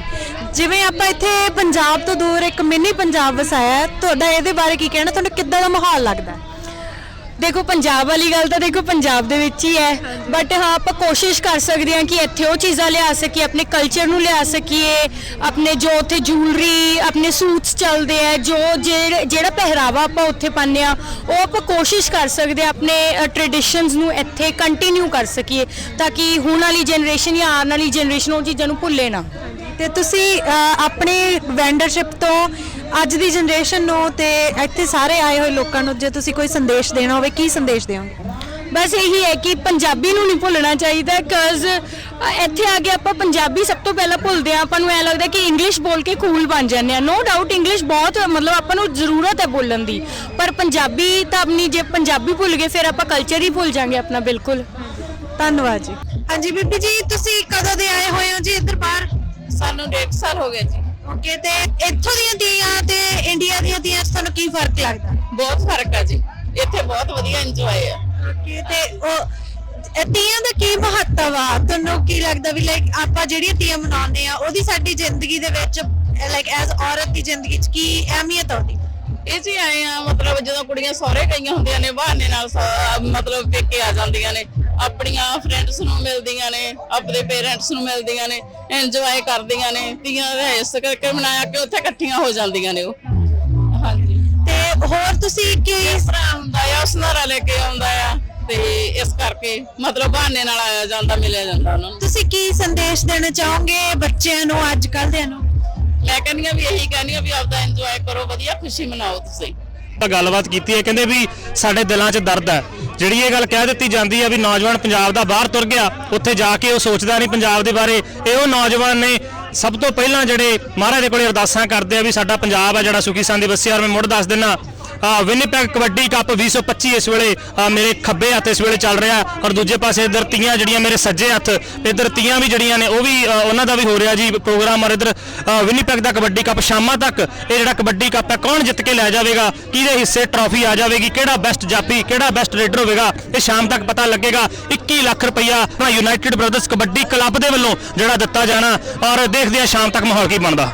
ਜਿਵੇਂ ਆਪਾਂ ਇੱਥੇ ਪੰਜਾਬ ਤੋਂ ਦੂਰ ਇੱਕ ਮਿੰਨੀ ਪੰਜਾਬ ਵਸਾਇਆ ਹੈ, ਤੁਹਾਡਾ ਇਹਦੇ ਬਾਰੇ ਕੀ ਕਹਿਣਾ? ਤੁਹਾਨੂੰ ਕਿੱਦਾਂ ਦਾ ਮਾਹੌਲ ਲੱਗਦਾ? ਹੈ? ਦੇਖੋ ਪੰਜਾਬ ਵਾਲੀ ਗੱਲ ਤਾਂ ਦੇਖੋ ਪੰਜਾਬ ਦੇ ਵਿੱਚ ਹੀ ਹੈ। ਬਟ ਹਾਂ ਆਪਾਂ ਕੋਸ਼ਿਸ਼ ਕਰ ਸਕਦੇ ਹਾਂ ਕਿ ਇੱਥੇ ਉਹ ਚੀਜ਼ਾਂ ਲਿਆ ਸਕੀਏ ਆਪਣੇ ਕਲਚਰ ਨੂੰ ਲਿਆ ਸਕੀਏ ਆਪਣੇ ਜੋ ਉੱਥੇ ਜੂਲਰੀ ਆਪਣੇ ਸੂਟਸ ਚੱਲਦੇ ਆ ਜੋ ਜਿਹੜੇ- ਜਿਹੜਾ ਪਹਿਰਾਵਾ ਆਪਾਂ ਉੱਥੇ ਪਾਉਂਦੇ ਆ ਉਹ ਆਪਾਂ ਕੋਸ਼ਿਸ਼ ਕਰ ਸਕਦੇ ਹਾਂ ਆਪਣੇ ਟ੍ਰੈਡੀਸ਼ਨਸ ਨੂੰ ਇੱਥੇ ਕੰਟੀਨਿਊ ਕਰ ਸਕੀਏ ਤਾਂ ਕਿ ਹੁਣ ਵਾਲੀ ਜਨਰੇਸ਼ਨ ਜਾਂ ਆਉਣ ਵਾਲੀ ਜਨਰੇਸ਼ਨ ਉਹ ਚੀਜ਼ਾਂ ਨੂੰ ਭੁੱਲੇ ਨਾ। ਤੇ ਤੁਸੀਂ ਆਪਣੀ ਵੈਂਡਰਸ਼ਿਪ ਤੋਂ ਅੱਜ ਦੀ ਜਨਰੇਸ਼ਨ ਨੂੰ ਤੇ ਇੱਥੇ ਸਾਰੇ ਆਏ ਹੋਏ ਲੋਕਾਂ ਨੂੰ ਜੇ ਤੁਸੀਂ ਕੋਈ ਸੰਦੇਸ਼ ਦੇਣਾ ਹੋਵੇ ਕੀ ਸੰਦੇਸ਼ ਦਿਓਗੇ ਬਸ ਇਹੀ ਹੈ ਕਿ ਪੰਜਾਬੀ ਨੂੰ ਨਹੀਂ ਭੁੱਲਣਾ ਚਾਹੀਦਾ ਕਜ਼ ਇੱਥੇ ਆ ਕੇ ਆਪਾਂ ਪੰਜਾਬੀ ਸਭ ਤੋਂ ਪਹਿਲਾਂ ਭੁੱਲਦੇ ਆ ਆਪਾਂ ਨੂੰ ਐ ਲੱਗਦਾ ਕਿ ਇੰਗਲਿਸ਼ ਬੋਲ ਕੇ ਕੂਲ ਬਣ ਜਾਂਦੇ ਆ ਨੋ ਡਾਊਟ ਇੰਗਲਿਸ਼ ਬਹੁਤ ਮਤਲਬ ਆਪਾਂ ਨੂੰ ਜ਼ਰੂਰਤ ਹੈ ਬੋਲਣ ਦੀ। ਪਰ ਪੰਜਾਬੀ ਤਾਂ ਆਪਣੀ ਜੇ ਪੰਜਾਬੀ ਭੁੱਲ ਗਏ ਫਿਰ ਆਪਾਂ ਕਲਚਰ ਹੀ ਭੁੱਲ ਜਾਾਂਗੇ ਆਪਣਾ ਬਿਲਕੁਲ। ਧੰਨਵਾਦ ਜੀ। ਹਾਂਜੀ ਬੀਬੀ ਜੀ ਤੁਸੀਂ ਕਦੋਂ ਦੇ ਆਏ ਹੋਏ ਹੋ ਜੀ ਇੱਧਰ ਬਾਹਰ? ਸਾਨੂੰ 1.5 ਸਾਲ ਹੋ ਗਏ ਜੀ। ਓਕੇ ਤੇ ਇੱਥੋਂ ਦੀਆਂ ਤੀਆਂ ਤੇ ਇੰਡੀਆ ਦੀਆਂ ਤੀਆਂ 'ਚ ਤੁਹਾਨੂੰ ਕੀ ਫ਼ਰਕ ਲੱਗਦਾ? ਬਹੁਤ ਫ਼ਰਕ ਆ ਜੀ। ਇੱਥੇ ਬਹੁਤ ਵਧੀਆ ਇੰਜੋਏ ਆ। ਓਕੇ ਤੇ ਉਹ ਇਹ ਤੀਆਂ ਦਾ ਕੀ ਮਹੱਤਵ ਆ? ਤੁਹਾਨੂੰ ਕੀ ਲੱਗਦਾ ਵੀ ਲਾਈਕ ਆਪਾਂ ਜਿਹੜੀਆਂ ਤੀਆਂ ਮਨਾਉਂਦੇ ਆ ਉਹਦੀ ਸਾਡੀ ਜ਼ਿੰਦਗੀ ਦੇ ਵਿੱਚ ਲਾਈਕ ਐਜ਼ ਔਰਤ ਦੀ ਜ਼ਿੰਦਗੀ 'ਚ ਕੀ ਅਹਿਮੀਅਤ ਆ ਉਹਦੀ ਇਹ ਜੀ ਆਏ ਆ ਮਤਲਬ ਜਦੋਂ ਕੁੜੀਆਂ ਸਹੁਰੇ ਗਈਆਂ ਹੁੰਦੀਆਂ ਨੇ ਬਹਾਨੇ ਨਾਲ ਸ- ਮਤਲਬ ਪੇਕੇ ਆ ਜਾਂਦੀਆਂ ਨੇ। ਆਪਣੀਆਂ ਫਰੈਂਡਸ ਨੂੰ ਮਿਲਦੀਆਂ ਨੇ ਆਪਣੇ ਪੇਰੈਂਟਸ ਨੂੰ ਮਿਲਦੀਆਂ ਨੇ ਇੰਜੋਏ ਕਰਦੀਆਂ ਨੇ ਤੀਆਂ ਦਾ ਇਸ ਕਰਕੇ ਮਨਾਇਆ ਕਿ ਉੱਥੇ ਇਕੱਠੀਆਂ ਹੋ ਜਾਂਦੀਆਂ ਨੇ ਉਹ। ਹਾਂਜੀ। ਤੇ ਹੋਰ ਤੁਸੀਂ ਕੀ ਭਰਾ ਹੁੰਦਾ ਆ ਉਸ ਨਾਲ ਲੈ ਕੇ ਆਉਂਦਾ ਆ ਤੇ ਇਸ ਕਰਕੇ ਮਤਲਬ ਬਹਾਨੇ ਨਾਲ ਆਇਆ ਜਾਂਦਾ ਮਿਲਿਆ ਜਾਂਦਾ ਉਹਨਾਂ ਨੂੰ। ਤੁਸੀਂ ਕੀ ਸੰਦੇਸ਼ ਦੇਣਾ ਚਾਹੋਗੇ ਬੱਚਿਆਂ ਨੂੰ ਅੱਜ ਕੱਲ੍ਹ ਦਿਆਂ ਨੂੰ? ਮੈਂ ਕਹਿੰਦੀ ਆ ਵੀ ਇਹੀ ਕਹਿੰਦੀ ਆ ਵੀ ਆਪਦਾ ਇੰਜੋਏ ਕਰੋ ਵਧੀਆ ਖੁਸ਼ੀ ਮਨਾਓ ਤੁਸੀਂ। ਤਾਂ ਗੱਲਬਾਤ ਕੀਤੀ ਹੈ ਕਹਿੰਦੇ ਵੀ ਸਾਡੇ ਦਿਲਾਂ 'ਚ ਦਰਦ ਹੈ। ਜਿਹੜੀ ਇਹ ਗੱਲ ਕਹਿ ਦਿੱਤੀ ਜਾਂਦੀ ਹੈ ਵੀ ਨੌਜਵਾਨ ਪੰਜਾਬ ਦਾ ਬਾਹਰ ਤੁਰ ਗਿਆ, ਉੱਥੇ ਜਾ ਕੇ ਉਹ ਸੋਚਦਾ ਨਹੀਂ ਪੰਜਾਬ ਦੇ ਬਾਰੇ। ਇਹ ਉਹ ਨੌਜਵਾਨ ਨੇ ਸਭ ਤੋਂ ਪਹਿਲਾਂ ਜਿਹੜੇ ਮਹਾਰਾਜ ਦੇ ਕੋਲੇ ਅਰਦਾਸਾਂ ਕਰਦੇ ਆ ਵੀ ਸਾਡਾ ਪੰਜਾਬ ਆ ਜਿਹੜਾ ਸੁਖੀ ਸੰਦੀ ਵਸਿਆ ਔਰ ਮੈਂ ਮੁੜ ਦੱਸ ਦਿੰਨਾ ਵਿਨੀਪੈਗ ਕਬੱਡੀ ਕੱਪ 2025 ਇਸ ਵੇਲੇ ਮੇਰੇ ਖੱਬੇ ਹੱਥ ਇਸ ਵੇਲੇ ਚੱਲ ਰਿਹਾ ਔਰ ਦੂਜੇ ਪਾਸੇ ਇਧਰ ਤੀਆਂ ਜਿਹੜੀਆਂ ਮੇਰੇ ਸੱਜੇ ਹੱਥ, ਇਧਰ ਤੀਆਂ ਵੀ ਜਿਹੜੀਆਂ ਨੇ, ਉਹ ਵੀ ਉਹਨਾਂ ਦਾ ਵੀ ਹੋ ਰਿਹਾ ਜੀ ਪ੍ਰੋਗਰਾਮ। ਔਰ ਇਧਰ ਵਿਨੀਪੈਗ ਦਾ ਕਬੱਡੀ ਕੱਪ ਸ਼ਾਮਾਂ ਤੱਕ, ਇਹ ਜਿਹੜਾ ਕਬੱਡੀ ਕੱਪ ਹੈ, ਕੌਣ ਜਿੱਤ ਕੇ ਲੈ ਜਾਵੇਗਾ? ਕਿਹਦੇ ਹਿੱਸੇ ਟਰਾਫੀ ਆ ਜਾਵੇਗੀ? ਕਿਹੜਾ ਬੈਸਟ ਜਾਫੀ ਕਿਹੜਾ ਬੈਸਟ ਰੇਡਰ ਹੋਵੇਗਾ? ਇਹ ਸ਼ਾਮ ਤੱਕ ਪਤਾ ਲੱਗੇਗਾ। 21 ਲੱਖ ਰੁਪਈਆ ਯੂਨਾਈਟਿਡ ਬ੍ਰਦਰਸ ਕਬੱਡੀ ਕਲੱਬ ਦੇ ਵੱਲੋਂ ਜਿਹੜਾ ਦਿੱਤਾ ਜਾਣਾ। ਔਰ ਦੇਖਦੇ ਆ ਸ਼ਾਮ ਤੱਕ ਮਾਹੌਲ ਕੀ ਬਣਦਾ।